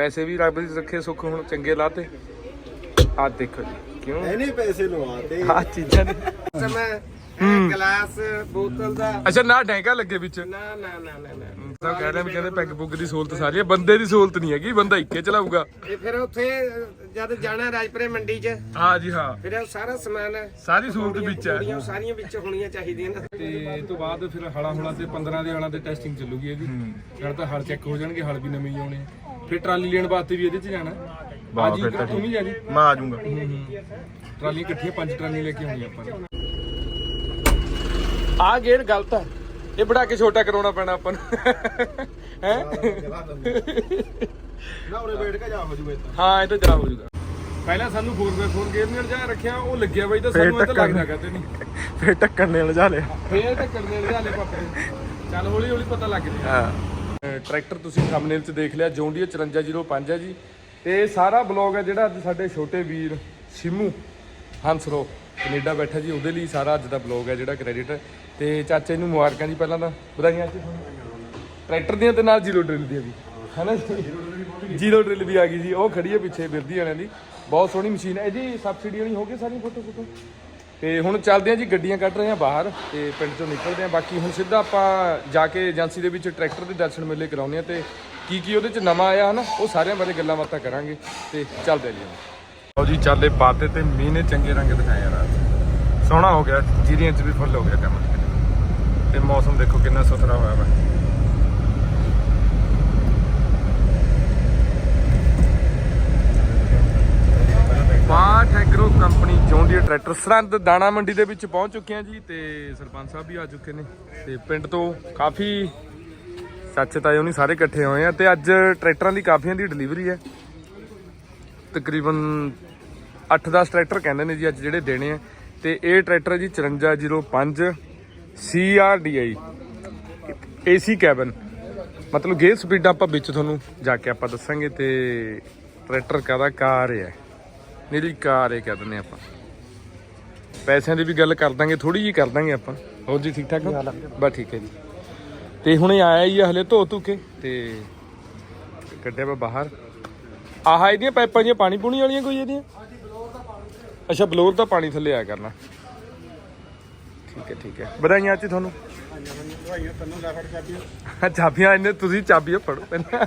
ਪੈਸੇ ਵੀ ਰੱਬ ਦੀ ਰੱਖੇ ਸੁੱਖ ਹੁਣ ਚੰਗੇ ਲਾਤੇ। ਆ ਦੇਖੋ ਜੀ ਕਿਉਂ? ਇਹਨੇ ਪੈਸੇ ਲਵਾਤੇ। ਆ ਚੀਜ਼ਾਂ ਦੇ ਮੈਂ ਹੂੰ। ਗਲਾਸ ਬੋਤਲ ਦਾ। ਅੱਛਾ ਨਾ ਡੈਂਕਾ ਲੱਗੇ ਵਿੱਚ। ਨਾ ਨਾ ਨਾ ਨਾ ਨਾ। ਸਭ ਕਹਿ ਰਹੇ ਵੀ ਕਹਿੰਦੇ ਪੈਗ ਪੁੱਗ ਦੀ ਸਹੂਲਤ ਸਾਰੀ ਹੈ। ਬੰਦੇ ਦੀ ਸਹੂਲਤ ਨਹੀਂ ਹੈਗੀ ਬੰਦਾ ਇੱਕੇ ਚਲਾਊਗਾ। ਇਹ ਫਿਰ ਉੱਥੇ ਜਦ ਜਾਣਾ ਰਾਜਪੁਰੇ ਮੰਡੀ 'ਚ ਹਾਂ ਜੀ ਹਾਂ। ਫਿਰ ਉਹ ਸਾਰਾ ਸਮਾਨ ਸਾਰੀ ਸਹੂਲਤ ਵਿੱਚ ਹੈ। ਕੁੜੀਆਂ ਸਾਰੀਆਂ ਵਿੱਚ ਹੋਣੀਆਂ ਚਾਹੀਦੀਆਂ ਨੇ। ਤੇ ਇਹ ਤੋਂ ਬਾਅਦ ਫਿਰ ਹਲਾ ਹੁਲਾ ਤੇ 15 ਦੇ ਹਲਾਂ ਤੇ ਟੈਸਟਿੰਗ ਚੱਲੂਗੀ ਇਹਦੀ। ਫਿਰ ਤਾਂ ਹਲ ਚੈੱਕ ਹੋ ਜਾਣਗੇ ਹਲ ਵੀ ਨਵੇਂ ਹੀ ਆਉਣੇ। ਫਿਰ ਟਰਾਲੀ ਲੈਣ ਵਾਸਤੇ ਵੀ ਇਹਦੇ 'ਚ ਜਾਣਾ। ਵਾਹ, ਬਾਜੀ ਫਿਰ ਤਾਂ ਤੂੰ ਵੀ ਜਾ ਜੀ ਮੈਂ ਆ ਜਾਊਂਗਾ। ਟਰਾਲੀ ਇਕੱਠੀਆਂ ਪੰਜ ਟਰਾਲੀ ਲੈ ਕੇ ਆਉਣੀ ਆਪਾਂ ਨੇ। ਆ ਗੇੜ ਗਲਤ ਹੈ ਇਹ ਬੜਾ ਕੇ ਛੋਟਾ ਕਰਾਉਣਾ ਪੈਣਾ ਆਪਾਂ ਨੂੰ। ਹੈ? ਨਾ ਉਰੇ ਬੈਠ ਕੇ ਜਾ ਹੋ ਜੂਵੇ ਹਾਂ ਇਹ ਤਾਂ ਜਾ ਹੋ ਜਾਊਗਾ ਪਹਿਲਾਂ ਸਾਨੂੰ 4x4 ਗੇਅਰ ਨਹੀਂ ਜਾ ਰੱਖਿਆ ਉਹ ਲੱਗਿਆ ਬਾਈ ਤਾਂ ਫਿਰ ਸਾਨੂੰ ਇਹ ਤਾਂ ਟੱਕਰ ਲੱਗਦਾ ਕਹਤੇ ਨਹੀਂ ਫੇਰ ਟੱਕਣ ਨੇ ਲਜਾ ਲਿਆ। ਫੇਰ ਤਾਂ ਕਰਨੇ ਲਿਆ ਪਾਪੇ ਚੱਲ ਹੌਲੀ ਹੌਲੀ ਪਤਾ ਲੱਗ ਜੂ ਹਾਂ। ਟਰੈਕਟਰ ਤੁਸੀਂ ਥੰਬਨੇਲ 'ਚ ਦੇਖ ਲਿਆ ਜੌਂਡੀਆ 5405 ਹੈ ਜੀ। ਤੇ ਸਾਰਾ ਬਲੌਗ ਹੈ ਜਿਹੜਾ ਅੱਜ ਸਾਡੇ ਛੋਟੇ ਵੀਰ ਸਿਮੂ ਹੰਸਰੋ ਕੈਨੇਡਾ ਬੈਠਾ ਜੀ। ਉਹਦੇ ਲਈ ਸਾਰਾ ਅੱਜ ਦਾ ਬਲੌਗ ਹੈ ਜਿਹੜਾ ਕ੍ਰੈਡਿਟ ਤੇ ਚਾਚੇ ਨੂੰ ਮੁਬਾਰਕਾਂ ਜੀ ਪਹਿਲਾਂ ਤਾਂ। ਵਧਾਈਆਂ ਜੀ ਟਰੈਕਟਰ ਦੀਆਂ ਤੇ ਨਾਲ ਜ਼ੀਰੋ ਡਰਿਲ ਦੀਆਂ ਵੀ। ਹਨਾ ਜੀ? ਜ਼ੀਰੋ ਡਰਿਲ ਵੀ ਆ ਗਈ ਜੀ। ਉਹ ਖੜੀ ਹੈ ਪਿੱਛੇ, ਬਿਰਦੀ ਵਾਲਿਆਂ ਦੀ। ਬਹੁਤ ਸੋਹਣੀ ਮਸ਼ੀਨ ਹੈ। ਇਹਦੀ ਸਬਸਿਡੀ ਵਾਲੀ ਹੋ ਗਈ ਸਾਰੀ ਫੋਟੋ ਫੋਟੋ? ਤੇ ਹੁਣ ਚੱਲਦੇ ਆ ਜੀ, ਗੱਡੀਆਂ ਕੱਢ ਰਹੇ ਆ ਬਾਹਰ ਤੇ ਪਿੰਡ ਚੋਂ ਨਿਕਲਦੇ ਆ ਬਾਕੀ ਹੁਣ ਸਿੱਧਾ ਆਪਾਂ ਜਾ ਕੇ ਏਜੰਸੀ ਦੇ ਵਿੱਚ ਟਰੈਕਟਰ ਦੇ ਦਰਸ਼ਨ ਮੇਲੇ ਕਰਾਉਂਦੇ ਆ ਤੇ ਕੀ ਕੀ ਉਹਦੇ ਚ ਨਵਾਂ ਆਇਆ ਹਨਾ, ਉਹ ਸਾਰਿਆਂ ਬਾਰੇ ਗੱਲਾਂ ਬਾਤਾਂ ਕਰਾਂਗੇ ਤੇ ਚੱਲਦੇ ਆ ਜੀ ਲਓ ਜੀ, ਚਾਲੇ ਪਾਤੇ ਤੇ ਮੀਂਹ ਨੇ ਚੰਗੇ ਰੰਗ ਦਿਖਾਏ ਯਾਰ ਸੋਹਣਾ ਹੋ ਗਿਆ, ਜੀਰੀਆਂ ਚ ਵੀ ਫੁੱਲ ਹੋ ਗਿਆ ਕੰਮ। ਤੇ ਮੌਸਮ ਦੇਖੋ ਕਿੰਨਾ ਸੁਥਰਾ ਹੋਇਆ ਵਾ। Bath agro company John Deere tractor Sirhind ਦਾਣਾ ਮੰਡੀ ਦੇ ਵਿੱਚ ਪਹੁੰਚ ਚੁੱਕੇ ਹਾਂ ਜੀ ਤੇ ਸਰਪੰਚ ਸਾਹਿਬ ਵੀ ਆ ਚੁੱਕੇ ਨੇ ਤੇ ਪਿੰਡ ਤੋਂ ਕਾਫੀ ਸੱਚ ਤਾਏ ਉਹਨੀ ਸਾਰੇ ਇਕੱਠੇ ਹੋਏ ਆ ਤੇ ਅੱਜ ਟਰੈਕਟਰਾਂ ਦੀ ਕਾਫੀਆਂ ਦੀ ਡਿਲੀਵਰੀ ਹੈ। ਤਕਰੀਬਨ 8-10 ਟਰੈਕਟਰ ਕਹਿੰਦੇ ਨੇ ਜੀ ਅੱਜ ਜਿਹੜੇ ਦੇਣੇ ਆ ਤੇ ਇਹ ਟਰੈਕਟਰ ਹੈ ਜੀ 5405 CRDI AC ਕੈਬਨ। ਮਤਲਬ ਗੇਅਰ ਸਪੀਡ ਆਪਾਂ ਵਿੱਚ ਤੁਹਾਨੂੰ ਜਾ ਕੇ ਆਪਾਂ ਦੱਸਾਂਗੇ ਤੇ ਟਰੈਕਟਰ ਕਾਹਦਾ ਕਾਰ ਹੈ। ਨੀਲੀ ਕਾਰ ਹੈ ਕਹਿ ਦਿੰਦੇ ਆਪਾਂ। ਪੈਸਿਆਂ ਦੀ ਵੀ ਗੱਲ ਕਰ ਦਾਂਗੇ ਥੋੜੀ ਜੀ ਕਰ ਦਾਂਗੇ ਆਪਾਂ। ਹੋਰ ਜੀ ਠੀਕ ਠਾਕ ਬਸ ਠੀਕ ਹੈ ਜੀ। ਤੇ ਹੁਣੇ ਆਇਆ ਹੀ ਆ ਹਲੇ ਧੋ ਧੂ ਕੇ ਤੇ ਕੱਢਿਆ ਵਾ ਬਾਹਰ। ਆਹ ਇਹਦੀਆਂ ਪਾਈਪਾਂ ਜੀਆਂ ਪਾਣੀ ਪੂਣੀ ਵਾਲੀਆਂ ਕੋਈ ਇਹਦੀਆਂ? ਅੱਛਾ ਬਲੋਰ ਦਾ ਪਾਣੀ ਥੱਲੇ ਆਇਆ ਕਰਨਾ। ਠੀਕ ਹੈ ਠੀਕ ਹੈ। ਵਧਾਈਆਂ ਅੱਜ ਤੁਹਾਨੂੰ। ਚਾਬੀਆਂ। ਇਹਨੇ, ਤੁਸੀਂ ਚਾਬੀਆਂ ਫੜੋ ਪਹਿਲਾਂ।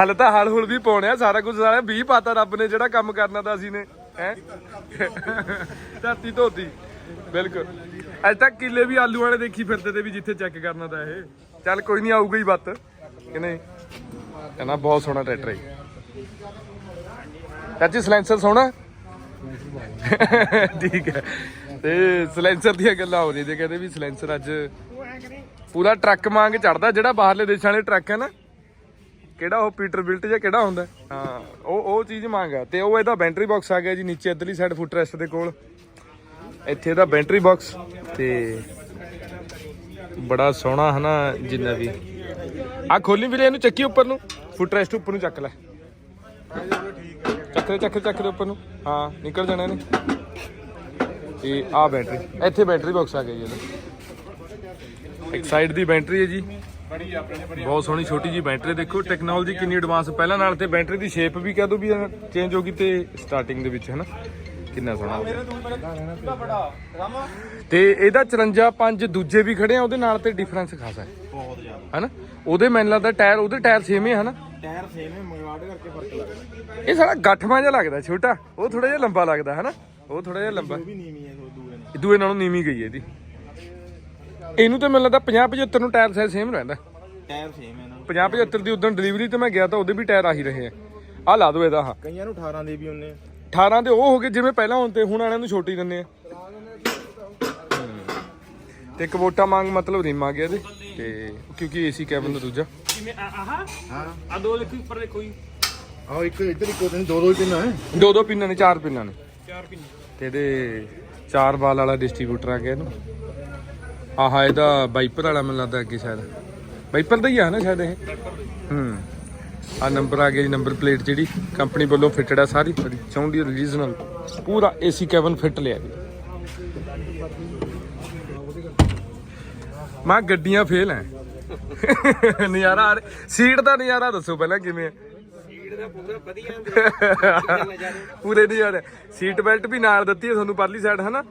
ਹਲ ਤਾਂ ਹਲ ਹੁਲ ਵੀ ਪਾਉਣਿਆ ਸਾਰਾ ਕੁਝ ਸਾਰਾ 20 ਪਾਤਾ ਰੱਬ ਨੇ, ਜਿਹੜਾ ਕੰਮ ਕਰਨਾ ਤਾਂ ਅਸੀਂ ਨੇ, ਹੈ? ਧਰਤੀ ਧੋਤੀ, ਬਿਲਕੁਲ। ਅੱਜ ਤੱਕ ਕਿੱਲੇ ਵੀ ਆਲੂ ਵਾਲੇ ਦੇਖੀ ਫਿਰਦੇ ਤੇ ਵੀ ਜਿੱਥੇ ਚੈੱਕ ਕਰਨਾ ਤਾਂ ਇਹ। ਚੱਲ ਕੋਈ ਨਹੀਂ ਆਊਗਾ ਹੀ ਬੱਤ ਕਿ ਨਹੀਂ? ਕਹਿੰਦਾ ਬਹੁਤ ਸੋਹਣਾ ਟਰੈਕਟਰ ਹੈ ਚਾਚੀ, ਸਲੈਂਸਰ ਸੋਹਣਾ? ਠੀਕ ਹੈ। ਤੇ ਸਲੈਂਸਰ ਦੀਆਂ ਗੱਲਾਂ ਹੋ ਰਹੀਆਂ ਤੇ ਕਹਿੰਦੇ ਵੀ ਸਲੈਂਸਰ ਅੱਜ ਪੂਰਾ ਟਰੱਕ ਮੰਗ ਚੜਦਾ, ਜਿਹੜਾ ਬਾਹਰਲੇ ਦੇਸ਼ਾਂ ਵਾਲੇ ਟਰੱਕ ਹੈ ਨਾ। ਕਿਹੜਾ ਉਹ ਪੀਟਰ ਬਿਲਟ ਜਾਂ ਕਿਹੜਾ ਹੁੰਦਾ? ਹਾਂ, ਉਹ ਉਹ ਚੀਜ਼ ਮੰਗ ਤੇ ਉਹ ਇਹਦਾ ਬੈਂਟਰੀ ਬਾਕਸ ਆ ਗਿਆ ਜੀ, ਨੀਚੇ ਇਧਰਲੀ ਸਾਈਡ ਫੁੱਟ ਰੈਸਟ ਦੇ ਕੋਲ। ਇੱਥੇ ਇਹਦਾ ਬੈਂਟਰੀ ਬਾਕਸ। ਤੇ ਬੜਾ ਸੋਹਣਾ ਹਨਾ, ਜਿੰਨਾ ਵੀ। ਆ ਖੋਲੀ ਵੀਰੇ, ਇਹਨੂੰ ਚੱਕੀ ਉੱਪਰ ਨੂੰ। ਫੁੱਟ ਰੈਸਟ ਉੱਪਰ ਨੂੰ ਚੱਕ ਲੈ। ਚੱਕਰੇ ਚੱਕਰੇ ਚੱਕਰੇ ਉੱਪਰ ਨੂੰ। ਹਾਂ, ਨਿਕਲ ਜਾਣਾ ਇਹਨੇ। ਤੇ ਆ ਬੈਟਰੀ। ਇੱਥੇ ਬੈਟਰੀ ਬਾਕਸ ਆ ਗਿਆ ਜੀ ਇਹਦਾ। ਇੱਕ ਸਾਈਡ ਦੀ ਬੈਟਰੀ ਹੈ ਜੀ। ਬਹੁਤ ਸੋਹਣੀ ਛੋਟੀ ਜੀ ਬੈਟਰੀ ਦੇਖੋ ਟੈਕਨੋਲੋਜੀ ਕਿੰਨੀ ਐਡਵਾਂਸ ਪਹਿਲਾਂ ਨਾਲ ਤੇ ਬੈਟਰੀ ਦੀ ਸ਼ੇਪ ਵੀ ਕਹਿ ਦੋ ਵੀ ਚੇਂਜ ਹੋ ਗਈ ਤੇ ਸਟਾਰਟਿੰਗ ਦੇ ਵਿੱਚ ਹੈ ਨਾ ਕਿੰਨਾ ਸੋਹਣਾ ਤੇ ਇਹਦਾ 54 5 ਦੂਜੇ ਵੀ ਖੜੇ ਆ ਉਹਦੇ ਨਾਲ ਤੇ ਡਿਫਰੈਂਸ ਖਾਸਾ ਹੈ। ਬਹੁਤ ਜ਼ਿਆਦਾ। ਹੈਨਾ? ਉਹਦੇ ਮੈਨੂੰ ਲੱਗਦਾ ਟਾਇਰ ਉਹਦੇ ਟਾਇਰ ਸੇਮ ਹੀ ਹਨਾ? ਟਾਇਰ ਸੇਮ ਹੈ ਮਗਵਾੜ ਕਰਕੇ ਫ਼ਰਕ ਲੱਗਦਾ। ਇਹ ਸਾਲਾ ਗੱਠਵਾਂ ਜਿਹਾ ਲੱਗਦਾ ਛੋਟਾ। ਉਹ ਥੋੜਾ ਜਿਹਾ ਲੰਬਾ ਲੱਗਦਾ ਹੈ ਨਾ ਉਹ ਥੋੜਾ ਜਿਹਾ ਲੰਬਾ। ਦੂਏ ਨਾਲੋਂ ਨੀਵੀਂ ਗਈ ਹੈ ਇਹਦੀ। ਇਹਨੂੰ ਤੇ ਮੈਨੂੰ ਲੱਗਦਾ 50 75 ਨੂੰ ਟਾਇਰ ਸਾਈਜ਼ ਸੇਮ ਰਹਿੰਦਾ। ਟਾਇਰ ਸੇਮ ਹੈ ਇਹਨਾਂ 50 75 ਦੀ ਉਦੋਂ ਡਿਲੀਵਰੀ ਤੇ ਮੈਂ ਗਿਆ ਤਾਂ ਉਹਦੇ ਵੀ ਟਾਇਰ ਆਹੀ ਰਹੇ ਆ। ਆ ਲਾ ਦੋ ਇਹਦਾ ਹਾਂ ਕਈਆਂ ਨੂੰ 18 ਦੇ ਵੀ ਹੁੰਨੇ 18 ਦੇ ਉਹ ਹੋ ਗਏ ਜਿਵੇਂ ਪਹਿਲਾਂ ਤੇ ਹੁਣ ਵਾਲਿਆਂ ਨੂੰ ਛੋਟੀ ਦਿੰਦੇ ਆ। ਤੇ ਕਵੋਟਾ ਮੰਗ ਮਤਲਬ ਰਿਮ ਆ ਗਿਆ ਇਹਦੇ। ਤੇ ਕਿਉਂਕਿ ਏਸੀ ਕੈਬਨ ਦਾ ਦੂਜਾ। ਹਾਂ। ਆ ਦੋ ਦੇਖੋ ਉੱਪਰ ਦੇਖੋ ਜੀ। ਆਹ ਇੱਕ ਇੱਧਰ ਇੱਕ ਉਹਦੇ ਦੋ ਦੋ ਪਿੰਨਾ ਹੈ ਦੋ ਦੋ ਪਿੰਨਾਂ ਨੇ ਚਾਰ ਪਿੰਨਾਂ ਨੇ। ਚਾਰ ਪਿੰਨ। ਤੇ ਇਹਦੇ ਚਾਰ ਬਾਲ ਵਾਲਾ ਡਿਸਟ੍ਰੀਬਿਊਟਰ ਆ ਗਿਆ ਇਹਨੂੰ। ਆਹਾ ਇਹਦਾ ਵਾਈਪਰ ਵਾਲਾ ਮੈਨੂੰ ਲੱਗਦਾ ਅੱਗੇ ਸ਼ਾਇਦ। ਵਾਈਪਰ ਦਾ ਹੀ ਆ ਨਾ ਸ਼ਾਇਦ ਇਹ? ਹੂੰ। ਆ ਨੰਬਰ ਆ ਗਿਆ ਜੀ ਨੰਬਰ ਪਲੇਟ ਜਿਹੜੀ ਕੰਪਨੀ ਵੱਲੋਂ ਫਿੱਟਡ ਆ ਸਾਰੀ ਚੌਂਡੀ ਰੀਜਨਲ ਪੂਰਾ ਏਸੀ ਕੈਬਨ ਫਿੱਟ ਲਿਆ ਜੀ। ਮੈਂ ਗੱਡੀਆਂ ਫੇਲ ਐ। ਨਜ਼ਾਰਾ ਆ ਰਿਹਾ। ਸੀਟ ਦਾ ਨਜ਼ਾਰਾ ਦੱਸੋ ਪਹਿਲਾਂ ਕਿਵੇਂ ਹੈ ਪੂਰਾ ਨਜ਼ਾਰੇ ਸੀਟ ਬੈਲਟ ਵੀ ਨਾਲ ਦਿੱਤੀ ਹੈ ਤੁਹਾਨੂੰ ਪਰਲੀ ਸਾਈਡ ਹਨਾ?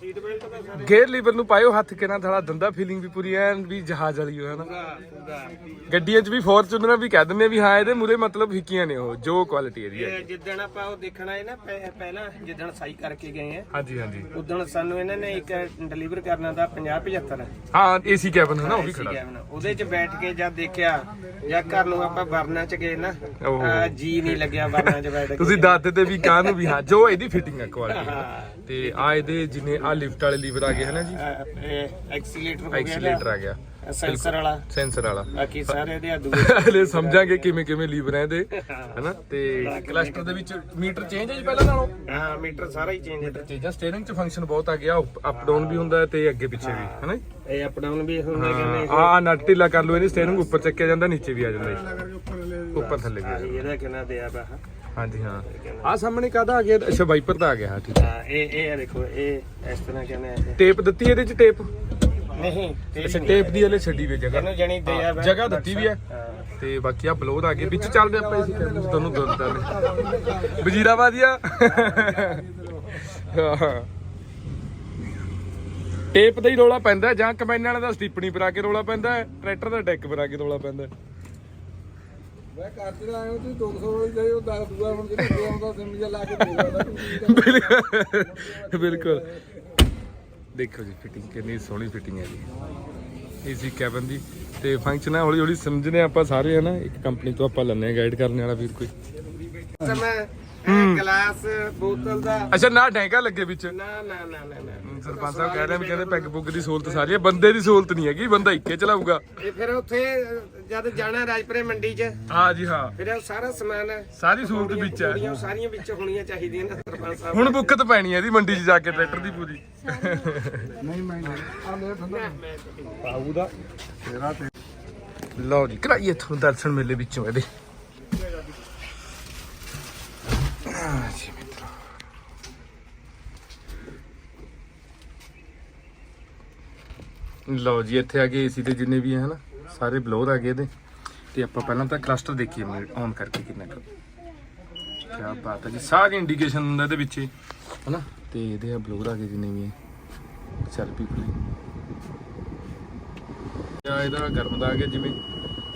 ਸੀਟ ਬੈਲਟ ਸਾਰੇ ਗੇਅਰ ਲੀਵਰ ਨੂੰ ਪਾਇਓ ਹੱਥ ਕਿਨਾਂ ਥੋੜਾ ਦੰਦਾ ਫੀਲਿੰਗ ਵੀ ਪੂਰੀ ਐਨ ਵੀ ਜਹਾਜ਼ ਵਾਲੀ ਹੋ ਹਨਾ? ਪੂਰਾ ਗੱਡੀਆਂ 'ਚ ਵੀ ਫੋਰਚੂਨਰ ਵੀ ਕਹਿ ਦਿੰਦੇ ਆ ਵੀ ਹਾਂ ਇਹਦੇ ਮੂਰੇ ਮਤਲਬ ਫਿੱਕੀਆਂ ਨੇ ਉਹ ਜੋ ਕੁਆਲਿਟੀ ਇਹਦੀ ਹੈ ਜਿੱਦਣ ਆਪਾਂ ਉਹ ਦੇਖਣਾ ਹੈ ਨਾ ਪਹਿ- ਪਹਿਲਾਂ ਜਿੱਦਣ ਸਾਈ ਕਰਕੇ ਗਏ ਆ ਹਾਂਜੀ ਹਾਂਜੀ। ਉਦੋਂ ਸਾਨੂੰ ਇਹਨਾਂ ਨੇ ਇੱਕ ਡਿਲੀਵਰ ਕਰਨਾ ਦਾ 50 75 ਹਾਂ ਏਸੀ ਕੈਬਨ ਹੈ ਨਾ ਉਹ ਵੀ ਖੜਾ। ਉਹਦੇ 'ਚ ਬੈਠ ਕੇ ਜਦ ਦੇਖਿਆ ਜਾਂ ਘਰ ਨੂੰ ਆਪਾਂ ਵਰਨਾ 'ਚ ਗਏ ਨਾ ਓਹ। ਜੀ ਨਹੀਂ ਲੱਗਿਆ ਵਰਨਾ 'ਚ ਬੈਠ ਕੇ। ਤੁਸੀਂ ਦੱਸਦੇ ਤੇ ਵੀ ਕਾਹਨੂੰ ਵੀ ਹਾਂ ਜੋ ਇਹਦੀ ਫਿਟਿੰਗ ਹੈ ਕੁਆਲਿਟੀ ਹਾਂ। ਤੇ ਆ ਇਹਦੇ ਜਿਨੇ ਆ ਲਿਫਟ ਵਾਲੇ ਲੀਵਰ ਆ ਗਏ ਹਨਾ ਜੀ? ਐਕਸੀਲੇਟਰ ਹੋ ਗਿਆ। ਐਕਸੀਲੇਟਰ ਆ ਗਿਆ। ਸੈਂਸਰ ਵਾਲਾ। ਸੈਂਸਰ ਵਾਲਾ। ਬਾਕੀ ਸਾਰੇ ਇਹਦੇ ਆ ਦੂਏ। ਹਲੇ ਸਮਝਾਂਗੇ ਕਿਵੇਂ ਕਿਵੇਂ ਲੀਵਰ ਹੈ ਇਹਦੇ ਹਨਾ? ਤੇ ਕਲਸਟਰ ਦੇ ਵਿੱਚ ਮੀਟਰ ਚੇਂਜ ਹੈ ਜੀ ਪਹਿਲਾਂ ਨਾਲੋਂ? ਹਾਂ ਮੀਟਰ ਸਾਰਾ ਹੀ ਚੇਂਜ ਹੈ ਚੀਜ਼ਾਂ ਸਟੀਅਰਿੰਗ 'ਚ ਫੰਕਸ਼ਨ ਬਹੁਤ ਆ ਗਿਆ ਅਪ ਡਾਊਨ ਵੀ ਹੁੰਦਾ ਹੈ ਤੇ ਅੱਗੇ ਪਿੱਛੇ ਵੀ ਹਨਾ? ਇਹ ਅਪ ਡਾਊਨ ਵੀ ਹੁੰਦਾ ਹਾਂ। ਕਹਿੰਦੇ ਆ ਨਟ ਢਿੱਲਾ ਕਰ ਲਓ ਇਹਦੀ ਸਟੀਅਰਿੰਗ ਉੱਪਰ ਚੱਕਿਆ ਜਾਂਦਾ ਨੀਚੇ ਵੀ ਆ ਜਾਂਦਾ ਉੱਪਰ ਥੱਲੇ ਵੀ ਇਹਦਾ ਕਿੰਨਾ ਦਿਆ ਵਾ ਹਾਂਜੀ ਹਾਂ। ਆ ਸਾਹਮਣੇ ਕਾਹਦਾ ਆ ਗਿਆ? ਅੱਛਾ ਵਾਈਪਰ ਦਾ ਆ ਗਿਆ ਹਾਂ ਠੀਕ ਹਾਂ। ਇਹ ਇਹ ਆ ਦੇਖੋ ਇਹ ਇਸ ਤਰ੍ਹਾਂ ਕਹਿੰਦੇ ਆ ਇਹ। ਟੇਪ ਦਿੱਤੀ ਇਹਦੇ 'ਚ ਟੇਪ? ਨਹੀਂ ਤੇ ਅੱਛਾ ਟੇਪ ਦੀ ਹਲੇ ਛੱਡੀ ਵੀ ਜਗ੍ਹਾ। ਇਹਨੂੰ ਜਣੀ ਦਿਆ ਵਾ ਜਗ੍ਹਾ ਦਿੱਤੀ ਵੀ ਹੈ। ਹਾਂ। ਤੇ ਬਾਕੀ ਆ ਬਲੌਰ ਆ ਗਏ। ਵਿੱਚ ਚੱਲਦੇ ਆਪਾਂ ਇਸੇ ਕਰਨ ਤੁਹਾਨੂੰ ਦੱਸਦਾ ਨੇ ਵਜੀਰਾਬਾਦੀਆ। ਹਾਂ। ਟੇਪ ਦਾ ਹੀ ਰੋਲਾ ਪੈਂਦਾ ਜਾਂ ਕਮੈਨ ਵਾਲੇ ਦਾ ਸਟਿੱਪਣੀ ਪਰਾ ਕੇ ਰੋਲਾ ਪੈਂਦਾ ਹੈ, ਟਰੈਕਟਰ ਦਾ ਡੈਕ ਪਰਾ ਕੇ ਰੋਲਾ ਪੈਂਦਾ। ਹੈ। ਮੈਂ ਕਰਦੇ ਆਏ ਹੋ ਤੁਸੀਂ 200 ਵਾਲੀ ਦੇ ਉਹ 10 ਦੂਆ ਹੁਣ ਜਿਹੜਾ ਦੋ ਆਉਂਦਾ ਸਿਮ ਜਿਹਾ ਲਾ ਕੇ ਦੇ ਦਿੰਦਾ ਬਿਲਕੁਲ। ਦੇਖੋ ਜੀ ਫਿਟਿੰਗ ਕਿੰਨੀ ਸੋਹਣੀ ਫਿਟਿੰਗ ਹੈ ਜੀ। ਏਸੀ ਕੈਬਨ ਦੀ। ਤੇ ਫੰਕਸ਼ਨ ਹੈ ਹੌਲੀ ਹੌਲੀ ਸਮਝਦੇ ਹਾਂ ਆਪਾਂ ਸਾਰੇ ਹਨਾ ਇੱਕ ਕੰਪਨੀ ਤੋਂ ਆਪਾਂ ਲੈਣੇ ਆ ਗਾਈਡ ਕਰਨ ਵਾਲਾ ਵੀਰ ਕੋਈ। ਸਮਾਂ ਇਹ ਗਲਾਸ ਬੋਤਲ ਦਾ। ਅੱਛਾ ਨਾ ਡੈਂਗਾ ਲੱਗੇ ਵਿੱਚ। ਨਾ ਨਾ ਨਾ ਨਾ ਨਾ ਸਰਪੰਚ ਸਾਹਿਬ ਕਹਿ ਰਹੇ ਵੀ ਕਹਿੰਦੇ ਪੈਗ ਪੁੱਗ ਦੀ ਸਹੂਲਤ ਸਾਰੀ ਹੈ ਬੰਦੇ ਦੀ ਸਹੂਲਤ ਨਹੀਂ ਹੈਗੀ ਬੰਦਾ ਇੱਕੇ ਚਲਾਊਗਾ। ਇਹ ਫਿਰ ਉੱਥੇ ਜਦ ਜਾਣਾ ਰਾਜਪੁਰੇ ਮੰਡੀ 'ਚ ਹਾਂ ਜੀ ਹਾਂ। ਫਿਰ ਇਹ ਸਾਰਾ ਸਮਾਨ ਸਾਰੀ ਸਹੂਲਤ ਵਿੱਚ ਹੈ। ਸਾਰੀਆਂ ਵਿੱਚ ਹੋਣੀਆਂ ਚਾਹੀਦੀਆਂ ਨੇ ਸਰਪੰਚ ਸਾਹਿਬ। ਹੁਣ ਬੁੱਕਤ ਪੈਣੀ ਹੈ ਇਹਦੀ ਮੰਡੀ 'ਚ ਜਾ ਕੇ ਟਰੈਕਟਰ ਦੀ ਪੂਰੀ। ਨਹੀਂ ਮੈਂ ਆ ਲੈ ਠੰਡਾ ਆਊਦਾ ਲਓ ਜੀ ਕਰਾਈਏ ਤੁਹਾਨੂੰ ਦਰਸ਼ਨ ਮੇਲੇ ਵਿੱਚੋਂ ਇਹਦੇ ਆ ਜੀ ਮਿੱਤਰੋ ਲਓ ਜੀ, ਇੱਥੇ ਆ ਗਏ ਏਸੀ ਦੇ ਜਿੰਨੇ ਵੀ ਹੈ ਹਨਾ? ਸਾਰੇ ਬਲੋਰ ਆ ਗਏ ਇਹਦੇ। ਤੇ ਆਪਾਂ ਪਹਿਲਾਂ ਤਾਂ ਕਲਸਟਰ ਦੇਖੀਏ ਔਨ ਕਰਕੇ ਕਿੰਨਾ ਕਰ ਕੀ ਬਾਤ ਹੈ ਜੀ, ਸਾਰੀ ਇੰਡੀਕੇਸ਼ਨ ਹੁੰਦਾ ਇਹਦੇ ਵਿੱਚ। ਹਨਾ? ਤੇ ਇਹਦੇ ਆ ਬਲੋਰ ਆ ਗਏ ਜਿੰਨੇ ਵੀ ਹੈ ਚੱਲ ਪੀ ਪਲੀ ਆ ਇਹਦਾ ਗਰਮ ਦਾ ਆ ਗਿਆ, ਜਿਵੇਂ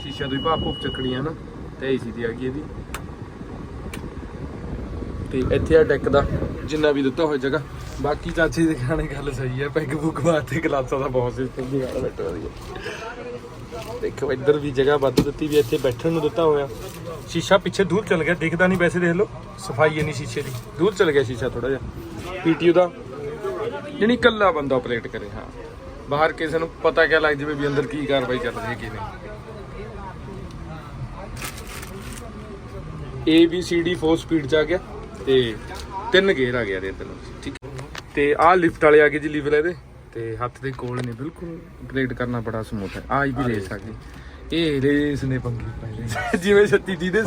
ਸ਼ੀਸ਼ਾ ਤੋਂ ਹੀ ਭਾਪ ਭੁੱਪ ਚੱਕਣੀ ਹੈ ਨਾ ਤੇ ਏਸੀ ਦੀ ਆ ਗਈ ਇਹਦੀ। ਤੇ ਇੱਥੇ ਆ ਡੈਕ ਦਾ, ਜਿੰਨਾ ਵੀ ਦਿੱਤਾ ਹੋਇਆ ਜਗ੍ਹਾ। ਬਾਕੀ ਚਾਚੀ ਦੇ ਖਾਣੇ ਗੱਲ ਸਹੀ ਹੈ, ਪੈਗ ਬੁੱਕ ਵਾਸਤੇ ਗਲਾਸਾਂ ਦਾ ਬਹੁਤ ਸਿਸਟਮ ਦੀ ਗੱਲ ਬੈਠਾ ਵਧੀਆ। ਦੇਖੋ, ਇੱਧਰ ਵੀ ਜਗ੍ਹਾ ਵੱਧ ਦਿੱਤੀ ਵੀ ਇੱਥੇ ਬੈਠਣ ਨੂੰ ਦਿੱਤਾ ਹੋਇਆ। ਸ਼ੀਸ਼ਾ ਪਿੱਛੇ ਦੂਰ ਚਲ ਗਿਆ, ਦਿਖਦਾ ਨਹੀਂ ਵੈਸੇ ਦੇਖ ਲਓ, ਸਫ਼ਾਈ ਹੈ ਨਹੀਂ ਸ਼ੀਸ਼ੇ ਦੀ। ਦੂਰ ਚਲ ਗਿਆ ਸ਼ੀਸ਼ਾ ਥੋੜਾ ਜਿਹਾ। ਪੀਟੀਯੂ ਦਾ ਜਿਹੜੀ ਇਕੱਲਾ ਬੰਦਾ ਆਪਰੇਟ ਕਰੇ, ਹਾਂ। ਬਾਹਰ ਕਿਸੇ ਨੂੰ ਪਤਾ ਕਿਆ ਲੱਗ ਜਾਵੇ ਵੀ ਅੰਦਰ ਕੀ ਕਾਰਵਾਈ ਚੱਲ ਰਹੀ ਹੈ, ਕੀ ਨਹੀਂ। A B C D 4 speed ਚ ਆ ਗਿਆ ਤੇ ਤਿੰਨ ਗੇਅਰ ਆ ਗਿਆ ਇਹਦੇ ਅੰਦਰ। ਠੀਕ ਹੈ। ਤੇ ਆਹ ਲਿਫਟ ਵਾਲੇ ਆ ਗਏ ਜੀ ਲੀਵਰ ਇਹਦੇ ਤੇ ਹੱਥ ਦੇ ਕੋਲ ਨੇ ਬਿਲਕੁਲ ਗ੍ਰੇਡ ਕਰਨਾ ਬੜਾ ਸਮੂਥ ਹੈ। ਆਈ ਵੀ ਰੇਸ ਆ ਗਈ। ਇਹ ਰੇਸ ਨੇ ਪੰਗੇ ਪਾਏ। ਜਿਵੇਂ 36 ਦੀ ਦੇ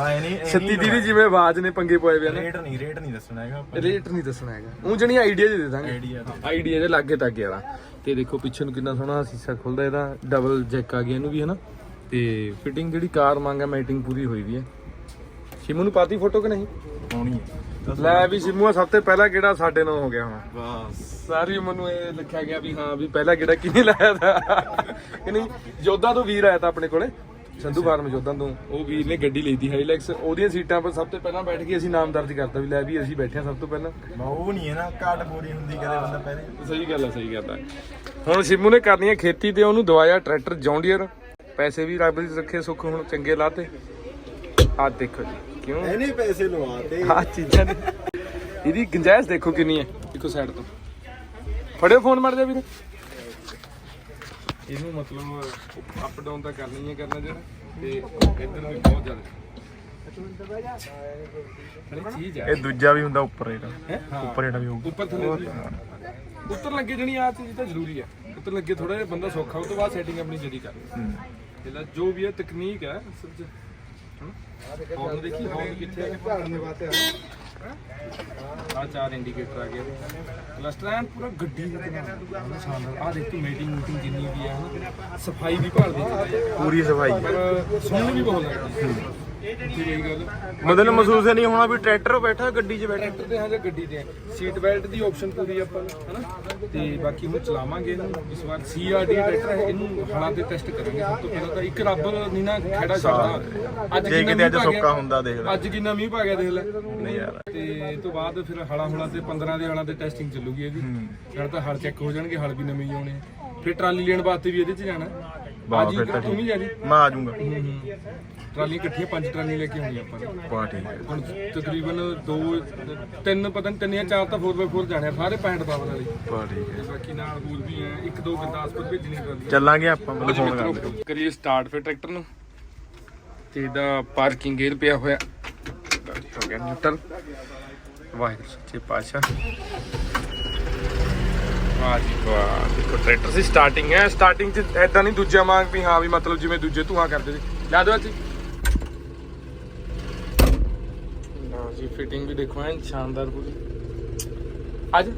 36 ਦੀ ਦੀ ਜਿਵੇਂ ਆਵਾਜ਼ ਨੇ ਪੰਗੇ ਪਾਏ ਵੇ ਨੇ। ਰੇਟ ਨਹੀਂ ਰੇਟ ਨਹੀਂ ਦੱਸਣਾ ਹੈਗਾ ਆਪਾਂ। ਰੇਟ ਨਹੀਂ ਦੱਸਣਾ ਹੈਗਾ। ਉਹ ਜਣੀ ਆਈਡੀਆ ਦੇ ਦਾਂਗੇ Idea ਦੇ। ਆਈਡੀਆ ਦੇ ਲਾਗੇ ਤੱਕ ਵਾਲਾ। ਤੇ ਦੇਖੋ ਪਿੱਛੇ ਨੂੰ ਕਿੰਨਾ ਸੋਹਣਾ ਸ਼ੀਸ਼ਾ ਖੁੱਲਦਾ ਇਹਦਾ। ਡਬਲ ਜੈਕ ਆ ਗਿਆ ਇਹਨੂੰ ਵੀ ਹਨਾ। ਤੇ ਫਿਟਿੰਗ ਜਿਹੜੀ ਕਾਰ ਮੰਗਾ ਮੈਟਿੰਗ ਪੂਰੀ ਹੋਈ ਵੀ ਹੈ। ਸ਼ਿਮੂ ਨੂੰ ਪਾਤੀ ਫੋਟੋ ਕਿ ਨਹੀਂ? ਹੋਣੀ ਹੈ। ਲੈ ਵੀ ਸ਼ਿਮੂ ਆ ਸਭ ਤੋਂ ਪਹਿਲਾ ਕਿਹੜਾ ਸਾਡੇ ਨਾਲ ਹੋ ਗਿਆ ਹੁਣ? ਬਸ। ਸਾਰੀ ਉਮਰ ਨੂੰ ਇਹ ਲਿਖਿਆ ਗਿਆ ਵੀ ਹਾਂ ਵੀ ਪਹਿਲਾ ਕਿਹੜਾ ਕਿਹਨੇ ਲਾਇਆ ਦਾ ਕਿ ਨਹੀਂ? ਜੋਧਾ ਤੋਂ ਵੀਰ ਆਇਆ ਤਾਂ ਆਪਣੇ ਕੋਲੇ। ਸੰਧੂ ਫਾਰਮ ਜੋਧਾ ਤੋਂ। ਉਹ ਵੀਰ ਨੇ ਗੱਡੀ ਲਈ ਤੀ ਹਾਈਲੈਕਸ। ਉਹਦੀਆਂ ਸੀਟਾਂ 'ਪਰ ਸਭ ਤੋਂ ਪਹਿਲਾਂ ਬੈਠ ਕੇ ਅਸੀਂ ਨਾਮ ਦਰਜ ਕਰਤਾ ਵੀ ਲੈ ਵੀ ਅਸੀਂ ਬੈਠੇ ਹਾਂ ਸਭ ਤੋਂ ਪਹਿਲਾਂ। ਬਾ ਉਹ ਨਹੀਂ ਹੈ ਨਾ ਘਾਟ ਪੂਰੀ ਹੁੰਦੀ ਕਦੇ ਬੰਦਾ ਪਹਿਲੇ। ਸਹੀ ਗੱਲ ਹੈ ਸਹੀ ਗੱਲ ਹੈ ਹੁਣ ਸ਼ਿਮੂ ਨੇ ਕਰਨੀ ਹੈ ਖੇਤੀ ਤੇ ਉਹਨੂੰ ਦਵਾਇਆ ਟਰੈਕਟਰ ਜੌਂਡੀਅਰ। ਪੈਸੇ ਵੀ ਰੱਬ ਦੀ ਰੱਖੇ ਸੁੱਖ ਹੁਣ ਚੰਗੇ ਲਾਤੇ। ਆ ਦੇਖੋ ਜੀ। ਕਿਉਂ? ਇਹਨੇ ਪੈਸੇ ਲਵਾਤੇ। ਆ ਚੀਜ਼ਾਂ ਦੀ ਇਹਦੀ ਗੁੰਜਾਇਸ਼ ਦੇਖੋ ਕਿੰਨੀ ਹੈ ਇੱਕੋ ਸਾਈਡ ਤੋਂ। ਫੜਿਓ ਫੋਨ ਮੜ ਜਾ ਵੀਰੇ। ਇਹਨੂੰ ਮਤਲਬ ਅਪ ਡਾਊਨ ਤਾਂ ਕਰਨੀ ਹੈ ਕਰਨਾ ਜਿਹੜਾ ਤੇ ਇੱਧਰ ਵੀ ਬਹੁਤ ਜ਼ਿਆਦਾ। ਹਰ ਚੀਜ਼ ਹੈ ਇਹ ਦੂਜਾ ਵੀ ਹੁੰਦਾ ਉੱਪਰ ਇਹਦਾ। ਉੱਪਰ ਜਿਹੜਾ ਵੀ ਹੋਊਗਾ। ਉੱਪਰ ਥੱਲੇ ਉੱਤਰ ਲੱਗੇ ਜਣੀ ਆ ਚੀਜ਼ ਤਾਂ ਜ਼ਰੂਰੀ ਹੈ। ਉੱਤਰ ਲੱਗੇ ਥੋੜਾ ਜਿਹਾ ਬੰਦਾ ਸੌਖਾ ਉਹ ਤੋਂ ਬਾਅਦ ਸੈਟਿੰਗ ਆਪਣੀ ਜਦੀ ਕਰ। ਇਹਦਾ ਜੋ ਵੀ ਹੈ ਤਕਨੀਕ ਹੈ ਸਭ ਦੇਖੀ ਕਿੱਥੇ ਆ? ਚਾਰ ਇੰਡੀਕੇਟਰ ਆ ਗਏ। ਕਲਸਟਰ ਐਨ ਪੂਰਾ ਗੱਡੀ ਦੇ ਤਰ੍ਹਾਂ ਸ਼ਾਨਦਾਰ ਆ ਦੇਖ ਤੂੰ ਮੀਟਿੰਗ ਮੀਟਿੰਗ ਜਿੰਨੀ ਵੀ ਹੈ ਨਾ, ਸਫ਼ਾਈ ਵੀ ਭਾਲਦੀ ਪੂਰੀ ਸਫ਼ਾਈ। ਸੋਹਣੀ ਵੀ ਬਹੁਤ ਲੱਗਦੀ। ਮਤਲਬ ਮਹਿਸੂਸ ਨਹੀਂ ਹੋਣਾ ਵੀ ਟਰੈਕਟਰ ਬੈਠਾ ਗੱਡੀ 'ਚ ਬੈਠਾ। ਟਰੈਕਟਰ ਤੇ ਹਾਂ ਜਾਂ ਗੱਡੀ ਤੇ ਸੀਟ ਬੈਲਟ ਦੀ ਆਪਸ਼ਨ ਪੂਰੀ ਆਪਾਂ ਨੂੰ ਹਨਾ? ਤੇ ਬਾਕੀ ਹੁਣ ਚਲਾਵਾਂਗੇ ਇਹਨੂੰ। ਇਸ ਵਾਰ ਸੀਆਰਡੀ ਟਰੈਕਟਰ ਹੈ ਇਹਨੂੰ ਹਲਾਂ ਤੇ ਟੈਸਟ ਕਰਾਂਗੇ ਸਭ ਤੋਂ ਪਹਿਲਾਂ ਤਾਂ ਇੱਕ ਰੱਬ ਨਹੀਂ ਨਾ ਖੇੜਾ ਛੱਡਦਾ। ਅੱਜ ਜੇ ਕਿੰਨਾ ਕਿਤੇ ਅੱਜ ਮੀਂਹ ਪਾ ਗਿਆ। ਸੋਕਾ ਹੁੰਦਾ ਦੇਖ ਲੈ। ਅੱਜ ਕਿੰਨਾ ਮੀਂਹ ਪਾ ਗਿਆ ਦੇਖ ਲੈ। ਨਹੀਂ ਯਾਰ। ਤੇ ਇਹ ਤੋਂ ਬਾਅਦ ਫਿਰ ਹਲਾ ਹੁਲਾ ਤੇ 15 ਦੇ ਹਲਾਂ ਤੇ ਟੈਸਟਿੰਗ ਚੱਲੂਗੀ ਇਹਦੀ। ਫਿਰ ਤਾਂ ਹਲ ਚੈੱਕ ਹੋ ਜਾਣਗੇ ਹਲ ਵੀ ਨਵੇਂ ਹੀ ਆਉਣੇ ਫਿਰ ਟਰਾਲੀ ਲੈਣ ਵਾਸਤੇ ਵੀ ਇਹਦੇ 'ਚ ਜਾਣਾ। ਵਾਹ, ਬਾਜੀ ਫਿਰ ਤਾਂ ਤੂੰ ਵੀ ਜਾਣੀ ਮੈਂ ਆ ਜਾਊਂਗਾ। ਟਰਾਲੀ ਇਕੱਠੀਆਂ ਪੰਜ ਟਰਾਲੀ ਲੈ ਕੇ ਆਉਣੀ ਆਪਾਂ। ਨੇ ਬਾ ਠੀਕ ਹੈ। ਹੁਣ ਤਕਰੀਬਨ 2 ਤਿੰਨ ਪਤਾ ਨਹੀਂ ਤਿੰਨ ਜਾਂ ਚਾਰ ਤਾਂ 4x4 ਜਾਣੇ ਆ, ਸਾਰੇ 65 ਪਾਵਰ ਵਾਲੇ ਬਾ ਠੀਕ ਹੈ। ਤੇ ਬਾਕੀ ਨਾਲ ਬੂਲ ਵੀ ਹੈ ਇੱਕ ਦੋ ਗੁਰਦਾਸਪੁਰ ਭੇਜਣੀ ਟਰਾਲੀ ਚੱਲਾਂਗੇ ਆਪਾਂ ਮੈਨੂੰ ਫੋਨ ਕਰ ਦਿਓ। ਕਰੀਏ ਸਟਾਰਟ ਫਿਰ ਟਰੈਕਟਰ ਨੂੰ। ਤੇ ਇਹਦਾ ਪਾਰਕਿੰਗ ਗੇਅਰ ਪਿਆ ਹੋਇਆ। ਲਓ ਜੀ, ਹੋ ਗਿਆ ਨਿਊਟਰਲ ਵਾਹਿਗੁਰੂ ਸੱਚੇ ਪਾਤਸ਼ਾਹ। ਵਾਹ ਜੀ ਵਾਹ ਦੇਖੋ ਟਰੈਕਟਰ ਦੀ ਸਟਾਰਟਿੰਗ ਹੈ। ਸਟਾਰਟਿੰਗ ਚ ਐਦਾਂ ਨਹੀਂ ਦੂਜਾ ਵਾਂਗ ਵੀ ਹਾਂ ਵੀ ਮਤਲਬ ਜਿਵੇਂ ਦੂਜੇ ਧੂਆਂ ਕਰਦੇ ਸੀ। ਲਾ ਦਿਓ ਜੀ ਲਓ ਜੀ ਫਿਟਿੰਗ ਵੀ ਦੇਖੋ ਐਨ ਸ਼ਾਨਦਾਰ ਪੂਰੀ। ਅੱਜ।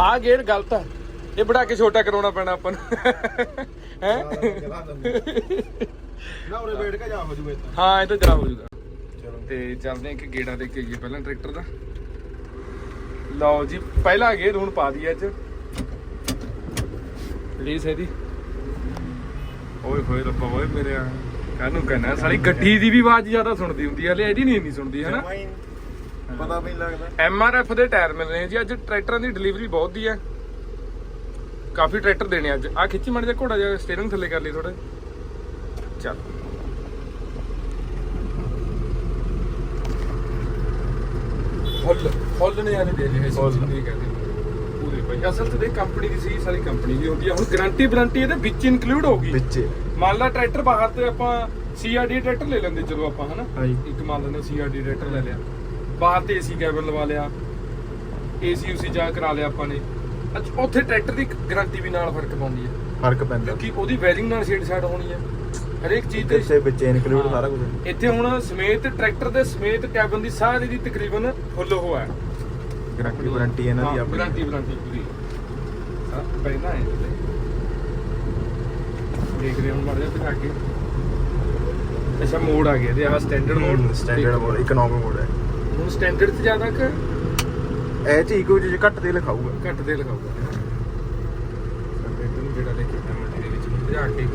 ਆ ਗੇਅਰ ਗਲਤ ਆ। ਇਹ ਬੜਾ ਕੇ ਛੋਟਾ ਕਰਾਉਣਾ ਪੈਣਾ ਆਪਾਂ ਨੂੰ। ਹੈ? ਨਾ ਉਰੇ ਬੈਠ ਕੇ ਜਾ ਹੋ ਜੂਵੇ ਹਾਂ ਇਹ ਤਾਂ ਜਾ ਹੋ ਜੂਗਾ। ਤੇ ਚੱਲਦੇ ਆ ਇੱਕ ਗੇੜਾ ਦੇ ਕੇ ਆਈਏ ਪਹਿਲਾਂ ਟਰੈਕਟਰ ਦਾ। ਲਓ ਜੀ ਪਹਿਲਾ ਗੇਅਰ ਹੁਣ ਪਾ ਦਈਏ ਅੱਜ। ਪਲੀਜ਼ ਇਹਦੀ। ਓਏ ਹੋਏ ਰੱਬਾ ਓਏ ਮੇਰੇ ਕਾਹਨੂੰ ਕਹਿਣਾ? ਸਾਲੀ ਗੱਡੀ ਦੀ ਵੀ ਆਵਾਜ਼ ਜ਼ਿਆਦਾ ਸੁਣਦੀ ਹੁੰਦੀ ਹੈ ਹਲੇ ਇਹਦੀ ਨਹੀਂ ਇੰਨੀ ਸੁਣਦੀ ਹੈ ਨਾ ਪਤਾ ਵੀ ਨਹੀਂ ਲੱਗਦਾ। ਐਮ ਆਰ ਐਫ ਦੇ ਟਾਇਰ ਮਿਲ ਰਹੇ ਜੀ। ਅੱਜ ਟਰੈਕਟਰਾਂ ਦੀ ਡਿਲੀਵਰੀ ਬਹੁਤ ਦੀ ਹੈ ਕਾਫੀ ਟਰੈਕਟਰ ਦੇਣੇ ਅੱਜ। ਆ ਖਿੱਚੀ ਮੜ ਜਾ ਘੋੜਾ ਜਿਹਾ ਸਟੀਅਰਿੰਗ ਥੱਲੇ ਕਰ ਲਈ ਥੋੜਾ ਚੱਲ। ਫੁੱਲ ਫੁੱਲ ਨੇ ਆਨੇ ਦੇ ਰਹੇ ਸੀ ਨਹੀਂ ਕਹਿੰਦੇ। ਪੂਰੇ ਭਾਈ ਅਸਲ 'ਚ ਦੇ ਕੰਪਨੀ ਦੀ ਸੀ ਸਾਰੀ ਕੰਪਨੀ ਦੀ ਹੁੰਦੀ ਹੈ ਹੁਣ ਗਾਰੰਟੀ ਵਾਰੰਟੀ ਇਹਦੇ ਵਿੱਚ ਇਨਕਲੂਡ ਹੋਗੀ ਵਿੱਚ। ਮੰਨ ਲਾ ਟਰੈਕਟਰ ਬਾਹਰ ਤੇ ਆਪਾਂ ਸੀਆਰਡੀ ਟਰੈਕਟਰ ਲੈ ਲੈਂਦੇ ਚਲੋ ਆਪਾਂ ਹਨਾ? ਹਾਂਜੀ। ਇੱਕ ਮੰਨ ਲੈਂਦੇ ਸੀਆਰਡੀ ਟਰੈਕਟਰ ਲੈ ਲਿਆ। ਬਾਹਰ ਤੇ ਏਸੀ ਕੈਬਨ ਲਵਾ ਲਿਆ। ਏਸੀ ਉਸੀ ਜਾ ਕਰਾ ਲਿਆ ਆਪਾਂ ਨੇ। ਅੱਛਾ ਉੱਥੇ ਟਰੈਕਟਰ ਦੀ ਗਾਰੰਟੀ ਵੀ ਨਾਲ ਫ਼ਰਕ ਪਾਉਂਦੀ ਹੈ ਫ਼ਰਕ ਪੈਂਦਾ। ਕਿਉਂਕਿ ਉਹਦੀ ਵੈਰਿੰਗ ਨਾਲ ਛੇੜ ਛਾੜ ਹੋਣੀ ਹੈ ਹਰੇਕ ਚੀਜ਼ ਇੱਥੇ ਤੇ ਵਿੱਚ ਇਨਕਲੂਡ ਸਾਰਾ ਕੁਝ? ਇੱਥੇ ਹੁਣ ਸਮੇਤ ਟਰੈਕਟਰ ਦੇ ਸਮੇਤ ਕੈਬਨ ਦੀ ਸਾਰੀ ਦੀ ਤਕਰੀਬਨ ਫੁੱਲ ਹੋਇਆ ਗਾਰੰਟੀ ਵਾਰੰਟੀ ਇਹਨਾਂ ਦੀ ਆਪਣੀ। ਗਾਰੰਟੀ ਵਾਰੰਟੀ ਪੂਰੀ। ਹਾਂ ਪਹਿਲਾਂ ਹੈ। ਦੇਖ ਰਹੇ ਹਾਂ ਮੜ ਜਾ ਦਿਖਾ ਕੇ। ਅੱਛਾ ਮੋਡ ਆ ਗਿਆ ਇਹਦੇ ਆ standard mode standard mode economic mode ਹੈ। ਹੁਣ ਸਟੈਂਡਰਡ ਚ ਜ਼ਿਆਦਾ ਕਿ ਇਹ ਚ ਇੱਕੋ ਜਿਹੇ ਘੱਟ ਤੇ ਲਿਖਾਊਗਾ। ਘੱਟ ਦੇ ਲਗਾਊਗਾ ਸਾਡੇ ਨੂੰ ਜਿਹੜਾ ਲੈ ਕੇ ਆਇਆ ਮੰਡੀ ਦੇ ਵਿੱਚ ਭਜਾ ਕੇ ਇੱਕ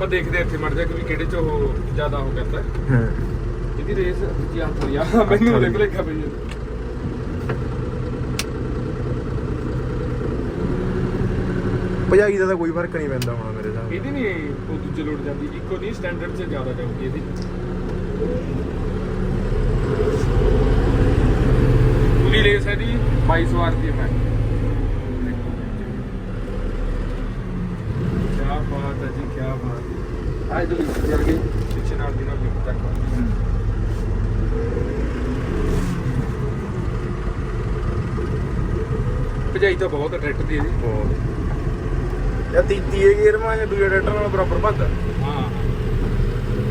ਆਪਾਂ ਦੇਖਦੇ ਹਾਂ ਇੱਥੇ ਮੜ ਜਾ ਕਿ ਵੀ ਕਿਹੜੇ ਚ ਉਹ ਜ਼ਿਆਦਾ ਹੋ ਕਰਦਾ ਹਾਂ। ਇਹਦੀ ਰੇਸ ਦੂਜੀ ਹੱਥ ਲਿਆ ਮੈਨੂੰ ਉਹਦੇ ਭਲੇਖਾ ਪਈ। ਭਜਾਈ ਦਾ ਤਾਂ ਕੋਈ ਫ਼ਰਕ ਨਹੀਂ ਪੈਂਦਾ ਹੁਣ ਮੇਰੇ ਹਿਸਾਬ ਨਾਲ। ਇਹਦੀ ਨਹੀਂ ਉਹ ਦੂਜੇ ਲੋਡ ਜਾਂਦੀ ਇੱਕੋ ਨਹੀਂ ਸਟੈਂਡਰਡ 'ਚ ਜ਼ਿਆਦਾ ਜਾਊਗੀ ਇਹਦੀ। ਪੂਰੀ ਰੇਸ ਹੈ ਦੀ 22 ਵਾਰ ਦੀ ਮੈਂ ਕੀ ਬਾਤ ਹੈ ਜੀ ਕੀ ਬਾਤ ਹੈ ਆਜ ਦੇ ਵਿੱਚ ਚੱਲ ਗਈ ਪਿੱਛੇ ਨਾਲ ਦੀ ਨਾਲ ਲਿਫਟ ਤੱਕ ਭਜਾਈ ਤਾਂ ਬਹੁਤ ਹੈ ਟਰੈਕਟਰ ਦੀ ਇਹਦੀ ਬਹੁਤ। ਯਾ ਤੀਤੀ ਇਹ ਗੇਅਰ ਮਾਂ ਦੂਜੇ ਟਰੈਕਟਰ ਨਾਲ ਬਰਾਬਰ ਭੱਜਦਾ ਹਾਂ।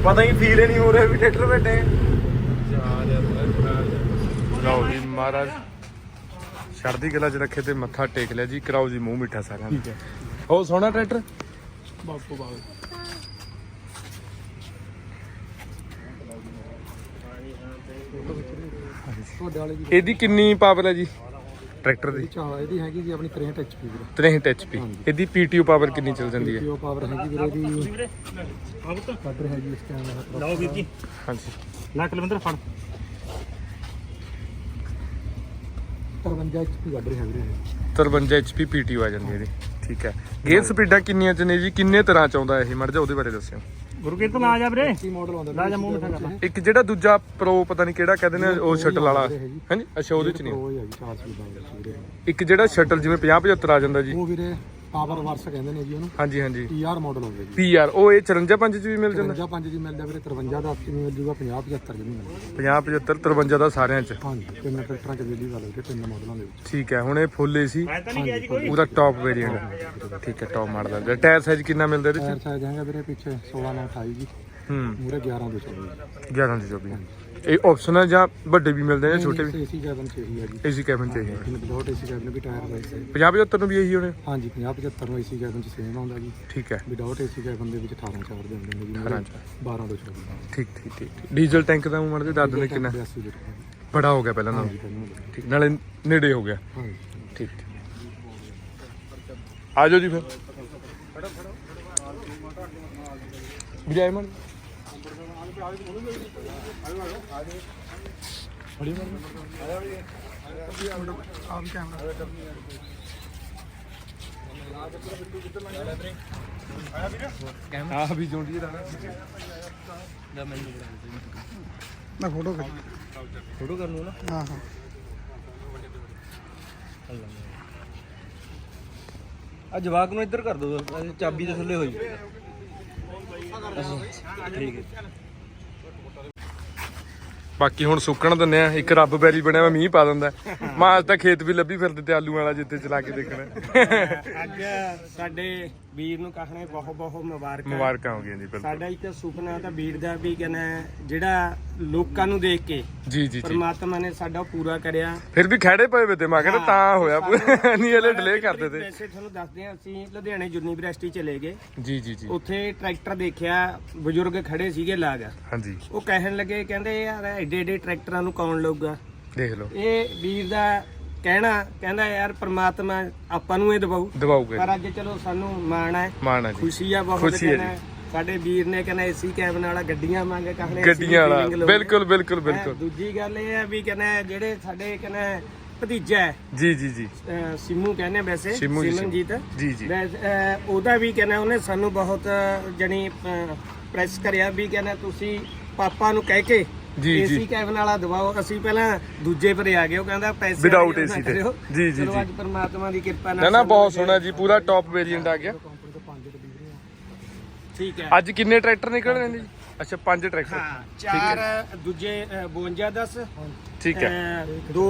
ਪਤਾ ਹੀ ਫੀਲ ਹੀ ਨਹੀਂ ਹੋ ਰਿਹਾ ਵੀ ਟਰੈਕਟਰ ਬੈਠੇ ਲਓ ਜੀ ਮਹਾਰਾਜ। ਸ਼ਰਦੀ ਕਲਾ ਚ ਰੱਖੇ ਤੇ ਮੱਥਾ ਟੇਕ ਲਿਆ ਜੀ ਕਰਾਓ ਜੀ ਮੂੰਹ ਮਿੱਠਾ ਸਾਰਿਆਂ ਦਾ। ਉਹ ਸੋਹਣਾ ਟਰੈਕਟਰ ਬਾਪੂ ਬਾਬੂ ਤੁਹਾਡੇ ਵਾਲੇ ਦੀ ਇਹਦੀ ਕਿੰਨੀ ਪਾਵਰ ਹੈ ਜੀ? ਟਰੈਕਟਰ ਦੀ। ਚਾਹ ਇਹਦੀ ਹੈਗੀ ਜੀ ਆਪਣੀ 63 ਐਚਪੀ ਵੀਰੇ। 63 ਐਚਪੀ ਇਹਦੀ ਪੀਟੀਓ ਪਾਵਰ ਕਿੰਨੀ ਚੱਲ ਜਾਂਦੀ ਹੈ? ਪੀਓ ਪਾਵਰ ਹੈਗੀ ਵੀਰੇ ਦੀ ਕੱਢ ਹੈਗੀ ਇਸ ਟਾਈਮ ਲਓ ਵੀਰ ਜੀ। ਹਾਂਜੀ। ਲੈ ਕੁਲਵਿੰਦਰ ਫੜ। 53 ਐਚਪੀ ਕੱਢ ਰਿਹਾ ਵੀਰੇ 53 ਐਚਪੀ ਪੀਟੀਓ ਆ ਜਾਂਦੀ ਹੈ ਇਹਦੀ। ਠੀਕ ਹੈ। ਗੇਅਰ ਸਪੀਡਾਂ ਕਿੰਨੀਆਂ ਚ ਨੇ ਜੀ? ਕਿੰਨੇ ਤਰ੍ਹਾਂ ਚ ਆਉਂਦਾ ਇਹ? ਮੜ ਜਾ ਉਹਦੇ ਬਾਰੇ ਦੱਸਿਓ। ਗੁਰਕੀਰਤ ਲਾ ਜਾ ਵੀਰੇ। ਕੀ ਮਾਡਲ ਆਉਂਦਾ ਲਾ ਜਾ ਮੂੰਹ ਮਿੱਠਾ ਕਰ ਲਾ। ਇੱਕ ਜਿਹੜਾ ਦੂਜਾ ਪ੍ਰੋ ਪਤਾ ਨਹੀਂ ਕਿਹੜਾ ਕਹਿੰਦੇ ਨੇ ਉਹ ਸ਼ਟਲ ਵਾਲਾ। ਹਾਂਜੀ ਅੱਛਾ ਉਹਦੇ ਚ ਨਹੀਂ ਉਹ ਹੀ ਹੈਗੀ 4 ਸਪੀਡ ਦਾ ਵੀਰੇ। ਇੱਕ ਜਿਹੜਾ ਸ਼ਟਲ ਜਿਵੇਂ 50 75 ਆ ਜਾਂਦਾ ਜੀ। ਉਹ ਵੀਰੇ ਪਾਵਰ ਵਰਸ ਕਹਿੰਦੇ ਨੇ ਜੀ ਉਹਨੂੰ। ਹਾਂਜੀ ਹਾਂਜੀ। ਟੀਆਰ ਮਾਡਲ ਆਉਂਦਾ ਜੀ। ਪੀਆਰ ਉਹ ਇਹ 54 ਪੰਜ ਚ ਵੀ ਮਿਲ ਜਾਂਦਾ? 53 ਪੰਜ ਦੀ ਮਿਲਦਾ ਵੀਰੇ 53 ਦਾ 80 ਮਿਲ ਜੂਗਾ 50 75 ਦੀ ਨਹੀਂ ਮਿਲਦਾ। 50 75 53 ਦਾ ਸਾਰਿਆਂ ਚ? ਹਾਂਜੀ ਤਿੰਨ ਟਰੈਕਟਰਾਂ ਚ ਵੇਲੀ ਵਾਲੇ ਵੀਰੇ ਤਿੰਨ ਮਾਡਲਾਂ ਦੇ ਵਿੱਚ ਠੀਕ ਹੈ ਹੁਣ ਇਹ ਫੁੱਲ ਏਸੀ ਤਾਂ ਜੀ ਉਹਦਾ ਟੌਪ ਵੇਰੀਐਂਟ ਠੀਕ ਹੈ ਟੌਪ ਮਾਡਲ ਦਾ ਟਾਇਰ ਸਾਈਜ਼ ਕਿੰਨਾ ਮਿਲਦਾ ਇਹਦੇ ਟਾਇਰ ਸਾਈਜ਼ ਹੈਗਾ ਵੀਰੇ ਪਿੱਛੇ 16 ਨਾਲ 28 ਜੀ। ਚ ਹੂੰ। ਮੂਰੇ 11 ਤੋਂ ਚੱਲੂ 11 ਦੀ 24 ਇਹ ਆਪਸ਼ਨ ਹੈ ਜਾਂ ਵੱਡੇ ਵੀ ਮਿਲਦੇ ਨੇ ਛੋਟੇ ਵੀ? ਏਸੀ ਕੈਬਨ ਚ ਹੀ ਹੈ ਜੀ। ਏਸੀ ਕੈਬਨ ਚਾਹੀਏ ਇਹਨੂੰ ਵਿਦਆਊਟ ਏਸੀ ਕੈਬਨ ਵੀ ਟਾਇਰ ਵਾਈਸ ਹੈ 50 75 ਨੂੰ ਵੀ ਇਹੀ ਹੋਣੇ? ਹਾਂਜੀ 50 75 ਨੂੰ ਏਸੀ ਕੈਬਨ ਚ ਸੇਮ ਆਉਂਦਾ ਜੀ। ਠੀਕ ਹੈ। ਵਿਦਆਊਟ ਏਸੀ ਕੈਬਨ ਦੇ ਵਿੱਚ 18 ਚਾਰ ਦੇ ਹੁੰਦੇ ਨੇ ਜੀ 18 ਚਾਰ। 12 ਤੋਂ ਚੱਲੂ ਠੀਕ ਠੀਕ ਠੀਕ। ਡੀਜ਼ਲ ਟੈਂਕ ਦਾ ਉਮਰ ਦੇ ਦੱਸ ਦਿੰਦੇ ਕਿੰਨਾ। 82 ਲੀਟਰ ਬੜਾ ਹੋ ਗਿਆ ਪਹਿਲਾਂ ਨਾਲੋਂ। ਠੀਕ ਨਾਲੇ ਨੇੜੇ ਹੋ ਗਿਆ। ਹਾਂਜੀ। ਠੀਕ ਠੀਕ। ਆ ਜਾਓ ਜੀ ਫਿਰ। ਵਿਜੇ ਮਨ ਆ ਵੀ ਜੋਂਡੀ ਦਾ ਮੈਂ ਫੋਟੋ ਕਰ ਫੋਟੋ ਕਰ ਲੂ ਨਾ ਹਾਂ ਹਾਂ ਆ ਜਵਾਕ ਨੂੰ ਇੱਧਰ ਕਰ ਦੋ ਚਾਬੀ ਦੇ ਥੱਲੇ ਹੋਈ। ਠੀਕ ਹੈ। ਬਾਕੀ ਹੁਣ ਸੁੱਕਣ ਦਿੰਨੇ ਆ, ਇੱਕ ਰੱਬ ਬੈਰੀ ਬਣਿਆ ਵਾ ਮੀਂਹ ਪਾ ਦਿੰਦਾ। ਮੈਂ, ਅੱਜ ਤਾਂ ਖੇਤ ਵੀ ਲੱਭੀ ਫਿਰਦੇ ਤੇ ਆਲੂ ਵਾਲਾ ਜਿੱਤੇ ਚਲਾ ਕੇ ਦੇਖਣਾ। ਅੱਜ ਸਾਡੇ ਵੀਰ ਨੂੰ ਕਹਣੇ ਬਹੁਤ ਬਹੁਤ ਮੁਬਾਰਕਾਂ। ਮੁਬਾਰਕਾਂ ਹੋ ਗਈਆਂ ਜੀ ਬਿਲਕੁਲ। ਸਾਡਾ ਇੱਕ ਸੁਪਨਾ ਤਾਂ ਵੀਰ ਦਾ ਵੀ ਕਹਿੰਦਾ ਜਿਹੜਾ ਲੋਕਾਂ ਨੂੰ ਦੇਖ ਕੇ ਜੀ ਜੀ ਪਰਮਾਤਮਾ ਨੇ ਸਾਡਾ ਪੂਰਾ ਕਰਿਆ। ਫਿਰ ਵੀ ਖੜੇ ਪਏ ਵੇ ਤੇ ਮੈਂ ਕਹਿੰਦਾ ਤਾਂ ਹੋਇਆ ਨਹੀਂ ਹਲੇ ਡਿਲੇ ਕਰਦੇ ਤੇ। ਵੈਸੇ ਤੁਹਾਨੂੰ ਦੱਸਦੇ ਹਾਂ ਅਸੀਂ ਲੁਧਿਆਣੇ ਯੂਨੀਵਰਸਿਟੀ ਚਲੇ ਗਏ। ਜੀ ਜੀ ਜੀ। ਉੱਥੇ ਟਰੈਕਟਰ ਦੇਖਿਆ ਬਜ਼ੁਰਗ ਖੜੇ ਸੀਗੇ ਲਾਗ। ਹਾਂਜੀ। ਉਹ ਕਹਿਣ ਲੱਗੇ ਕਹਿੰਦੇ ਯਾਰ ਐਡੇ ਐਡੇ ਟਰੈਕਟਰਾਂ ਨੂੰ ਕੌਣ ਲਊਗਾ? ਦੇਖ ਲਓ। ਇਹ ਵੀਰ ਦਾ ਕਹਿਣਾ ਕਹਿੰਦਾ ਯਾਰ ਪ੍ਰਮਾਤਮਾ ਆਪਾਂ ਨੂੰ ਇਹ ਦਵਾਊ। ਦਵਾਉਗੇ ਪਰ ਅੱਜ ਚਲੋ ਸਾਨੂੰ ਮਾਣ ਹੈ। ਮਾਣ ਜੀ। ਖੁਸ਼ੀ ਆ ਬਹੁਤ ਖੁਸ਼ੀ ਹੈ ਸਾਡੇ ਵੀਰ ਨੇ ਕਹਿੰਦਾ ਏਸੀ ਕੈਬਨ ਵਾਲਾ ਗੱਡੀਆਂ ਮੰਗ ਕਹਿੰਦੇ ਗੱਡੀਆਂ ਵਾਲਾ। ਬਿਲਕੁਲ ਬਿਲਕੁਲ ਹੈਂ, ਬਿਲਕੁਲ। ਦੂਜੀ ਗੱਲ ਇਹ ਹੈ ਵੀ ਕਹਿੰਦਾ ਜਿਹੜੇ ਸਾਡੇ ਕਹਿੰਦਾ ਭਤੀਜਾ ਹੈ ਜੀ ਜੀ ਜੀ। ਸਿੰਮੂ ਕਹਿੰਦੇ ਵੈਸੇ ਸਿਮਨਜੀਤ ਜੀ ਜੀ ਉਹਦਾ ਵੀ ਕਹਿੰਦਾ ਉਹਨੇ ਸਾਨੂੰ ਬਹੁਤ ਜਣੀ ਪ੍ਰੈਸ ਕਰਿਆ ਵੀ ਕਹਿੰਦਾ ਤੁਸੀਂ ਪਾਪਾ ਨੂੰ ਕਹਿ ਕੇ ਜੀ, ਜੀ। ਏਸੀ ਕੈਬਨ ਵਾਲਾ ਦਵਾਓ ਅਸੀਂ ਪਹਿਲਾਂ ਦੂਜੇ ਪਰੇ ਆ ਗਏ ਉਹ ਕਹਿੰਦਾ ਪੈਸੇ Without ਵਾਲੀ ਨਾ AC ਤੇ। ਕਰਿਓ। ਜੀ, ਜੀ, ਚਲੋ। ਅੱਜ ਪਰਮਾਤਮਾ ਦੀ ਕਿਰਪਾ ਨਾਲ ਨਾ ਨਾ ਸਾਨੂੰ ਬਹੁਤ ਸੋਹਣਾ ਜੀ ਪੂਰਾ ਟੌਪ ਵੇਰੀਐਂਟ ਆ ਗਿਆ ਠੀਕ ਹੈ ਅੱਜ ਕਿੰਨੇ ਟਰੈਕਟਰ ਨਿਕਲ ਰਹੇ ਨੇ ਜੀ ਅੱਛਾ ਪੰਜ ਟਰੈਕਟਰ। ਹਾਂ ਚਾਰ ਦੂਜੇ ਅਹ, 52 10 ਠੀਕ ਹੈ। ਅਹ, ਦੋ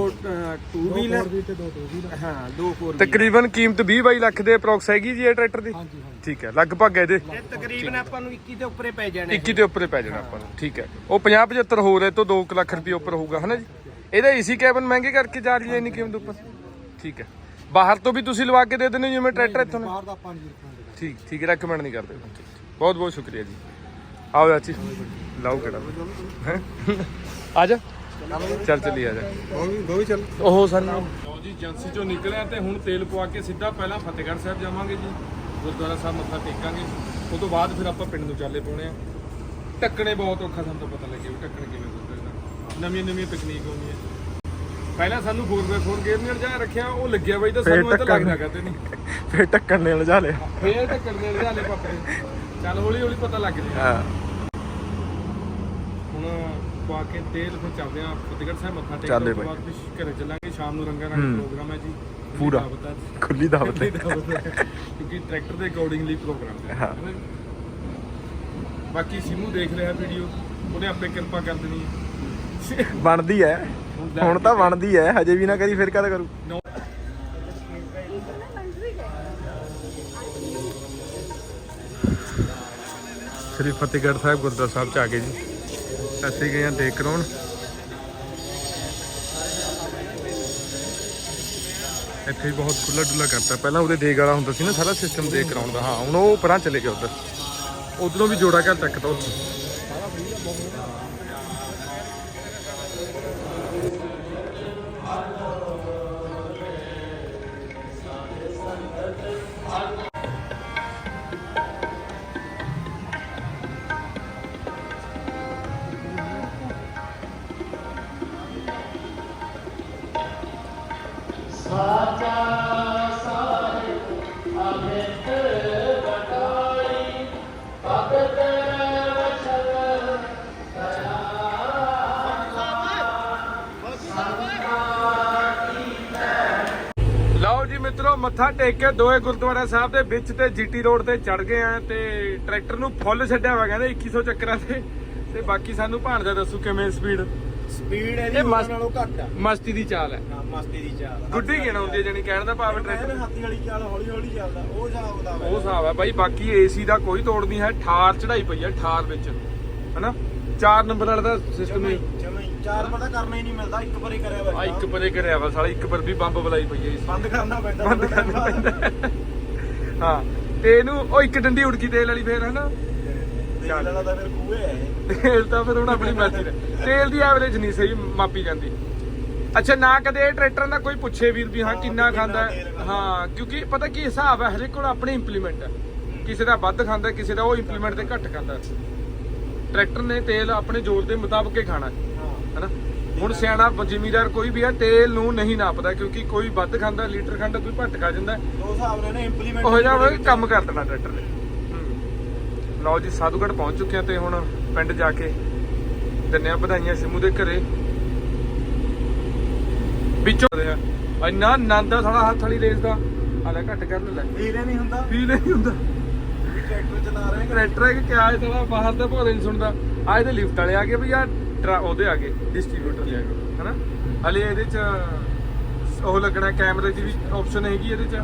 ਟੂ ਵੀਲਰ ਤੇ ਦੋ ਹਾਂ ਦੋ ਫੋਰ ਤਕਰੀਬਨ ਕੀਮਤ 20 22 ਲੱਖ ਦੇ ਅਪਰੋਕਸ ਹੈਗੀ ਜੀ ਇਹ ਟਰੈਕਟਰ ਦੀ? ਹਾਂਜੀ ਹਾਂਜੀ। ਠੀਕ ਹੈ ਲਗਭਗ ਇਹਦੇ। ਇਹ ਤਕਰੀਬਨ ਆਪਾਂ ਨੂੰ 21 ਦੇ ਉੱਪਰੇ ਪੈ ਜਾਣਾ 21 ਦੇ ਉੱਪਰ ਹੀ ਪੈ ਜਾਣਾ ਆਪਾਂ ਨੂੰ। ਠੀਕ ਹੈ। ਉਹ 50 75 ਹੋ ਰਹੇ ਤੋਂ 2 ਲੱਖ ਰੁਪਏ ਉੱਪਰ ਹੋਊਗਾ ਹਨਾ ਜੀ? ਇਹਦਾ ਏਸੀ ਕੈਬਨ ਮਹਿੰਗੇ ਕਰਕੇ ਜਾ ਰਹੀ ਹੈ ਇੰਨੀ ਕੀਮਤ ਉੱਪਰ? ਠੀਕ ਹੈ। ਬਾਹਰ ਤੋਂ ਵੀ ਤੁਸੀਂ ਲਵਾ ਕੇ ਦੇ ਦਿੰਦੇ ਹੋ ਜਿਵੇਂ ਟਰੈਕਟਰ ਇੱਥੋਂ ਨੇ? ਬਾਹਰ ਦਾ ਆਪਾਂ ਨਹੀਂ। ਰੱਖਾਂਗੇ ਠੀਕ ਠੀਕ ਰეკਮੈਂਡ ਨਹੀਂ ਕਰਦੇ। ਬਹੁਤ ਬਹੁਤ ਸ਼ੁਕਰੀਆ ਜੀ। ਆਓ ਚਾਚੀ। ਲਾਓ ਕਿਹੜਾ। ਹੈਂ? ਆ ਜਾ ਚੱਲ ਚੱਲੀ ਆ ਜਾ ਦੋ ਵੀ ਚੱਲ ਉਹ ਸਾਨੂੰ ਲਓ ਜੀ ਏਜੰਸੀ ਚੋਂ ਨਿਕਲਿਆ ਤੇ ਹੁਣ ਤੇਲ ਪਵਾ ਕੇ ਸਿੱਧਾ ਪਹਿਲਾਂ ਫਤਿਹਗੜ੍ਹ ਸਾਹਿਬ ਜਾਵਾਂਗੇ ਜੀ। ਗੁਰਦੁਆਰਾ ਸਾਹਿਬ ਮੱਥਾ ਟੇਕਾਂਗੇ। ਉਸ ਤੋਂ ਬਾਅਦ ਫਿਰ ਆਪਾਂ ਪਿੰਡ ਨੂੰ ਚਾਲੇ ਪਾਉਣੇ ਆ। ਢੱਕਣੇ ਬਹੁਤ ਔਖਾ ਸਾਨੂੰ ਤਾਂ ਪਤਾ ਲੱਗਿਆ ਵੀ ਢੱਕਣ ਕਿਵੇਂ ਗੁਰਦੁਆਰੇ ਨਵੀਆਂ ਨਵੀਆਂ ਤਕਨੀਕ ਆਉਂਦੀਆਂ। ਪਹਿਲਾਂ ਸਾਨੂੰ 4x4 ਗੇਅਰ ਨਾਲ ਜਾ ਰੱਖਿਆ ਉਹ ਲੱਗਿਆ ਬਾਈ ਤਾਂ ਸਾਨੂੰ ਇਹ ਤਾਂ ਲੱਗਦਾ ਕਹਤੇ ਨਹੀਂ। ਫੇਰ ਟੱਕਣ ਨੇ ਲਜਾ ਲਿਆ। ਫੇਰ ਢੱਕਣ ਦੇ ਲਿਆਲੇ ਪਾਪੇ। ਚੱਲ ਹੌਲੀ ਹੌਲੀ ਪਤਾ ਲੱਗ ਜੀ ਹਾਂ। ਹੁਣ ਪਾ ਕੇ ਤੇਲ ਫਿਰ ਚੱਲਦੇ ਆ ਫਤਿਹਗੜ੍ਹ ਸਾਹਿਬ ਮੱਥਾ ਟੇਕ ਚੱਲੇ ਬਾਅਦ ਫਿਰ ਘਰੇ ਚੱਲਾਂਗੇ ਸ਼ਾਮ ਨੂੰ ਰੰਗਾ ਰੰਗ ਪ੍ਰੋਗਰਾਮ ਹੈ ਜੀ। ਪੂਰਾ। ਦਾਵਤ ਹੈ। ਖੁੱਲੀ ਦਾਵਤ ਹੈ। ਕਿਉਂਕਿ ਟਰੈਕਟਰ ਦੇ ਅਕੋਰਡਿੰਗਲੀ ਪ੍ਰੋਗਰਾਮ ਹੈ। ਹਾਂ। ਹੈ ਨਾ ਜੀ? ਬਾਕੀ ਸਿਮੂ ਦੇਖ ਰਿਹਾ ਵੀਡੀਓ ਉਹਨੇ ਆਪੇ ਕਿਰਪਾ ਕਰ ਦੇਣੀ ਹੈ। ਬਣਦੀ ਹੈ। ਹੁਣ ਤਾਂ ਬਣਦੀ ਹੈ ਹਜੇ ਵੀ ਨਾ ਕਰੀ ਫਿਰ ਕਦ ਕਰੂ? ਸ੍ਰੀ ਫਤਿਹਗੜ੍ਹ ਸਾਹਿਬ ਗੁਰਦੁਆਰਾ ਸਾਹਿਬ ਚ ਆ ਗਏ ਜੀ। ਅਸੀਂ ਗਏ ਹਾਂ ਦੇਖ ਕਰਾਉਣ ਇੱਥੇ ਵੀ ਬਹੁਤ ਖੁੱਲਾ ਡੁੱਲਾ ਕਰਤਾ। ਪਹਿਲਾਂ ਉਹਦੇ ਦੇਗ ਵਾਲਾ ਹੁੰਦਾ ਸੀ ਨਾ, ਸਾਰਾ ਸਿਸਟਮ ਦੇਖ ਕਰਾਉਣ ਦਾ। ਹਾਂ, ਹੁਣ ਉਹ ਪਰਾਂ ਚਲੇ ਗਿਆ ਉਧਰ। ਉਧਰੋਂ ਵੀ ਜੋੜਾ ਘਰ ਤੱਕ ਤਾਂ ਉੱਥੇ। ਮੱਥਾ ਟੇਕ ਕੇ ਦੋਏ ਗੁਰਦੁਆਰਾ ਸਾਹਿਬ ਦੇ ਵਿੱਚ ਤੇ ਜੀਟੀ ਰੋਡ ਤੇ ਚੜ ਗਏ ਆ ਤੇ ਟਰੈਕਟਰ ਨੂੰ ਫੁੱਲ ਛੱਡਿਆ ਵਾ ਕਹਿੰਦੇ 2100 ਚੱਕਰਾਂ ਤੇ। ਤੇ ਬਾਕੀ ਸਾਨੂੰ ਭਾਣਜਾ ਦੱਸੋ ਕਿਵੇਂ ਸਪੀਡ ਸਪੀਡ ਇਹ ਮਸਤ- ਨਾਲੋਂ ਘੱਟ ਆ। ਮਸਤੀ ਦੀ ਚਾਲ ਹੈ। ਹਾਂ, ਮਸਤੀ ਦੀ ਚਾਲ ਗੁੱਡੀ ਗਿਣ ਹੁੰਦੀ ਹੈ ਜਾਨੀ ਕਹਿਣ ਦਾ ਭਾਵ ਟਰੈਕਟਰ? ਹਾਥੀ ਵਾਲੀ ਚਾਲ ਹੌਲੀ ਹੌਲੀ ਚੱਲਦਾ ਉਹ ਹਿਸਾਬ ਦਾ ਉਹ ਹਿਸਾਬ ਹੈ ਬਾਈ ਬਾਕੀ ਏਸੀ ਦਾ ਕੋਈ ਤੋੜ ਨਹੀਂ ਹੈ ਠਾਰ ਚੜਾਈ ਪਈ ਹੈ ਠਾਰ ਵਿੱਚ। ਹਨਾ? ਚਾਰ ਨੰਬਰ ਵਾਲਾ ਦਾ ਸਿਸਟਮ ਹੈ ਚਾਰ ਪਤਾ ਕਰਨਾ ਹੀ ਨਹੀਂ ਮਿਲਦਾ ਇੱਕ ਵਾਰੀ ਕਰਿਆ ਆ ਇੱਕ ਪਰੇ ਕਰਿਆ ਵਾ ਸਾਲਾ ਇੱਕ ਪਰ ਵੀ ਬੰਬ ਬਲਾਈ ਪਈ ਹੈ ਬੰਦ ਕਰਨਾ ਪੈਂਦਾ ਬੰਦ ਕਰਨਾ ਪੈਂਦਾ ਹਾਂ ਤੇ ਇਹਨੂੰ ਉਹ ਇੱਕ ਡੰਡੀ ਉੜਕੀ ਤੇਲ ਵਾਲੀ ਫੇਰ ਹਨਾ? ਤੇਲ ਵਾਲਾ ਤਾਂ ਫਿਰ ਕੂਏ ਹੈ। ਤੇਲ ਤਾਂ ਫਿਰ ਹੁਣ ਆਪਣੀ ਮਰਜ਼ੀ ਦਾ। ਤੇਲ ਦੀ ਐਵਰੇਜ ਨਹੀਂ ਸਹੀ ਮਾਪੀ ਜਾਂਦੀ। ਅੱਛਾ ਨਾ ਕਦੇ ਇਹ ਟਰੈਕਟਰਾਂ ਦਾ ਕੋਈ ਪੁੱਛੇ ਵੀਰ ਵੀ ਹਾਂ ਕਿੰਨਾ ਖਾਂਦਾ ਹੈ। ਹਾਂ ਕਿਉਂਕਿ ਪਤਾ ਕੀ ਹਿਸਾਬ ਹੈ ਹਰੇਕ ਕੋਲ ਆਪਣੀ ਇੰਪਲੀਮੈਂਟ ਹੈ। ਕਿਸੇ ਦਾ ਵੱਧ ਖਾਂਦਾ ਕਿਸੇ ਦਾ ਉਹ ਇੰਪਲੀਮੈਂਟ ਤੇ ਘੱਟ ਖਾਂਦਾ। ਟਰੈਕਟਰ ਨੇ ਤੇਲ ਆਪਣੇ ਜ਼ੋਰ ਦੇ ਮੁਤਾਬਕ ਹੀ ਖਾਣਾ ਹੈ। ਹੁਣ ਸਿਆਣਾ ਜ਼ਿਮੀਦਾਰ ਕੋਈ ਵੀ ਹੈ ਤੇਲ ਨੂੰ ਨਹੀਂ ਨਾਪਦਾ ਕਿਉਂਕਿ ਕੋਈ ਵੱਧ ਖਾਂਦਾ ਲੀਟਰ ਖੰਡ ਕੋਈ ਘੱਟ ਖਾ ਜਾਂਦਾ। ਦੋ ਹਿਸਾਬ ਨੇ ਨੇ ਇੰਪਲੀਮੈਂਟ ਉਹ ਜਾ ਵਾ ਕੰਮ ਕਰ ਦੇਣਾ ਟਰੈਕਟਰ ਨੇ। ਲਓ ਜੀ ਸਾਧੂਗੜ ਪਹੁੰਚ ਚੁੱਕੇ ਆ ਤੇ ਹੁਣ ਪਿੰਡ ਜਾ ਕੇ ਦਿੰਨੇ ਆ ਵਧਾਈਆਂ ਸਿਮੂ ਦੇ ਘਰੇ। ਵਿੱਚੋਂ ਰਿਹਾ। ਇੰਨਾ ਆਨੰਦ ਆ ਸਾਡਾ ਹੱਥ ਵਾਲੀ ਰੇਸ ਦਾ। ਹਾਲੇ ਘੱਟ ਕਰ ਲੈ। ਫੀਲ ਨਹੀਂ ਹੁੰਦਾ। ਫੀਲ ਨਹੀਂ ਹੁੰਦਾ। ਟਰੈਕਟਰ ਚਲਾ ਰਹੇ ਟਰੈਕਟਰ ਹੈ ਕਿ ਕਿਆ ਹੈ ਸਾਲਾ ਬਾਹਰ ਦਾ ਭੋਰੇ ਨਹੀਂ ਸੁਣਦਾ। ਆ ਇਹਦੇ ਲਿਫਟ ਵਾਲੇ ਆ ਗਏ ਵੀ ਆ, ਉਹਦੇ ਆ ਗਏ ਡਿਸਟ੍ਰੀਬਿਊਟਰ ਦੇ ਗਏ, ਹਨਾ? ਹਲੇ ਇਹਦੇ ਚ, ਉਹ ਲੱਗਣਾ ਕੈਮਰੇ ਦੀ ਵੀ ਆਪਸ਼ਨ ਹੈਗੀ ਇਹਦੇ ਚ,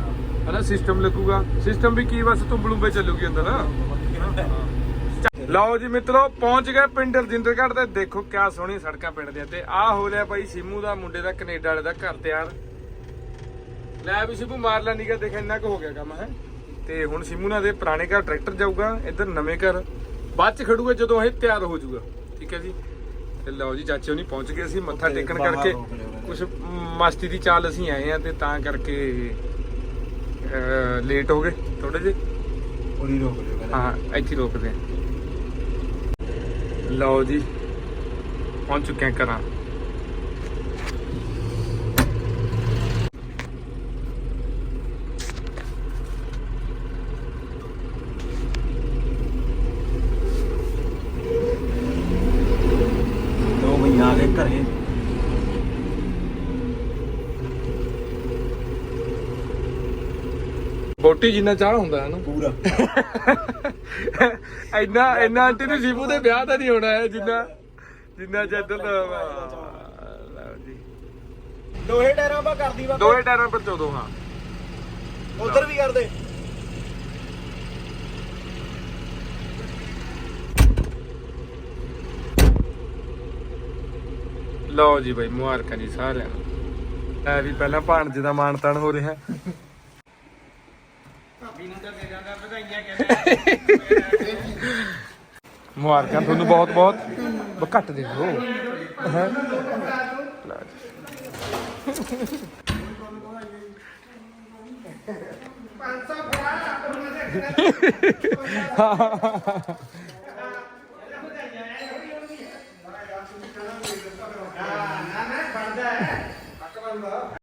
ਹਨਾ? ਸਿਸਟਮ ਲੱਗੂਗਾ। ਸਿਸਟਮ ਵੀ ਕੀ ਬਸ ਤੁੰਬਲੂੰਬੇ ਚੱਲੂਗੀ ਅੰਦਰ ਲਓ ਜੀ ਮਿੱਤਰੋ, ਪਹੁੰਚ ਗਏ ਪਿੰਡ ਰਜਿੰਦਰਗੜ੍ਹ ਤੇ। ਦੇਖੋ ਕਿਆ ਸੋਹਣੀ ਸੜਕਾਂ ਪਿੰਡ ਦੀਆਂ। ਤੇ ਆਹ ਹੋ ਲਿਆ ਬਾਈ ਸਿੰਮੂ ਦਾ, ਮੁੰਡੇ ਦਾ, ਕੈਨੇਡਾ ਵਾਲੇ ਦਾ ਘਰ ਤਿਆਰ। ਲੈ ਵੀ ਸਿਮੂ, ਮਾਰ ਲੈ ਨਿਗਾ ਦੇਖ ਇੰਨਾ ਕੁ ਹੋ ਗਿਆ ਕੰਮ, ਹੈ? ਤੇ ਹੁਣ ਸਿਮੂ ਨਾਲ ਦੇ ਪੁਰਾਣੇ ਘਰ, ਟਰੈਕਟਰ ਜਾਊਗਾ, ਇੱਧਰ ਨਵੇਂ ਘਰ। ਬਾਅਦ ਚ ਖੜੂਗਾ ਜਦੋਂ ਇਹ ਤਿਆਰ ਹੋ ਜਾਊਗਾ। ਠੀਕ ਹੈ ਜੀ? ਤੇ ਲਓ ਜੀ ਚਾਚੇ ਹੁਣੀ ਪਹੁੰਚ ਗਏ ਅਸੀਂ ਮੱਥਾ ਟੇਕਣ ਕਰਕੇ ਕੁਝ ਮਸਤੀ ਦੀ ਚਾਲ ਅਸੀਂ ਆਏ ਆ ਤੇ ਤਾਂ ਕਰਕੇ ਲੇਟ ਹੋ ਗਏ ਥੋੜੇ ਜਿਹੇ। ਉਰੀ ਰੋਕ ਲਿਓ ਹਾਂ ਇੱਥੇ ਰੋਕਦੇ ਹਾਂ। ਲਓ ਜੀ ਪਹੁੰਚ ਚੁੱਕੇ ਹਾਂ ਘਰਾਂ ਦੋ ਬਈ ਆ ਗਏ ਘਰੇ ਬੋਟੀ ਜਿੰਨਾ ਚਾਹ ਹੁੰਦਾ ਹੈ ਨਾ। ਪੂਰਾ। ਇੰਨਾ ਇੰਨਾ ਆਂਟੀ ਨੂੰ ਸੀਪੂ ਦੇ ਵਿਆਹ ਤਾਂ ਨਹੀਂ ਹੋਣਾ ਹੈ ਜਿੰਨਾ ਜਿੰਨਾ ਜੱਦਲ ਲਓ ਜੀ। ਦੋਹੇ ਟਾਇਰਾਂ ਪਾ ਕਰਦੀ ਵਾ ਦੋਏ ਟਾਇਰਾਂ ਪਰ ਚੋਦੋ ਹਾਂ। ਉਧਰ ਵੀ ਕਰਦੇ। ਲਓ ਜੀ ਬਾਈ ਮੁਬਾਰਕਾਂ ਜੀ ਸਾਰਿਆਂ ਨੂੰ। ਐ ਵੀ ਪਹਿਲਾਂ ਭਾਣਜੇ ਦਾ ਮਾਣ ਤਾਣ ਹੋ ਰਿਹਾ। ਮੁਬਾਰਕਾਂ ਤੁਹਾਨੂੰ ਬਹੁਤ ਬਹੁਤ। ਬ ਘੱਟ ਦੇ ਦਿਓ। ਹੈ? ਨਾ ਨਾ ਬਣਦਾ ਹੈ।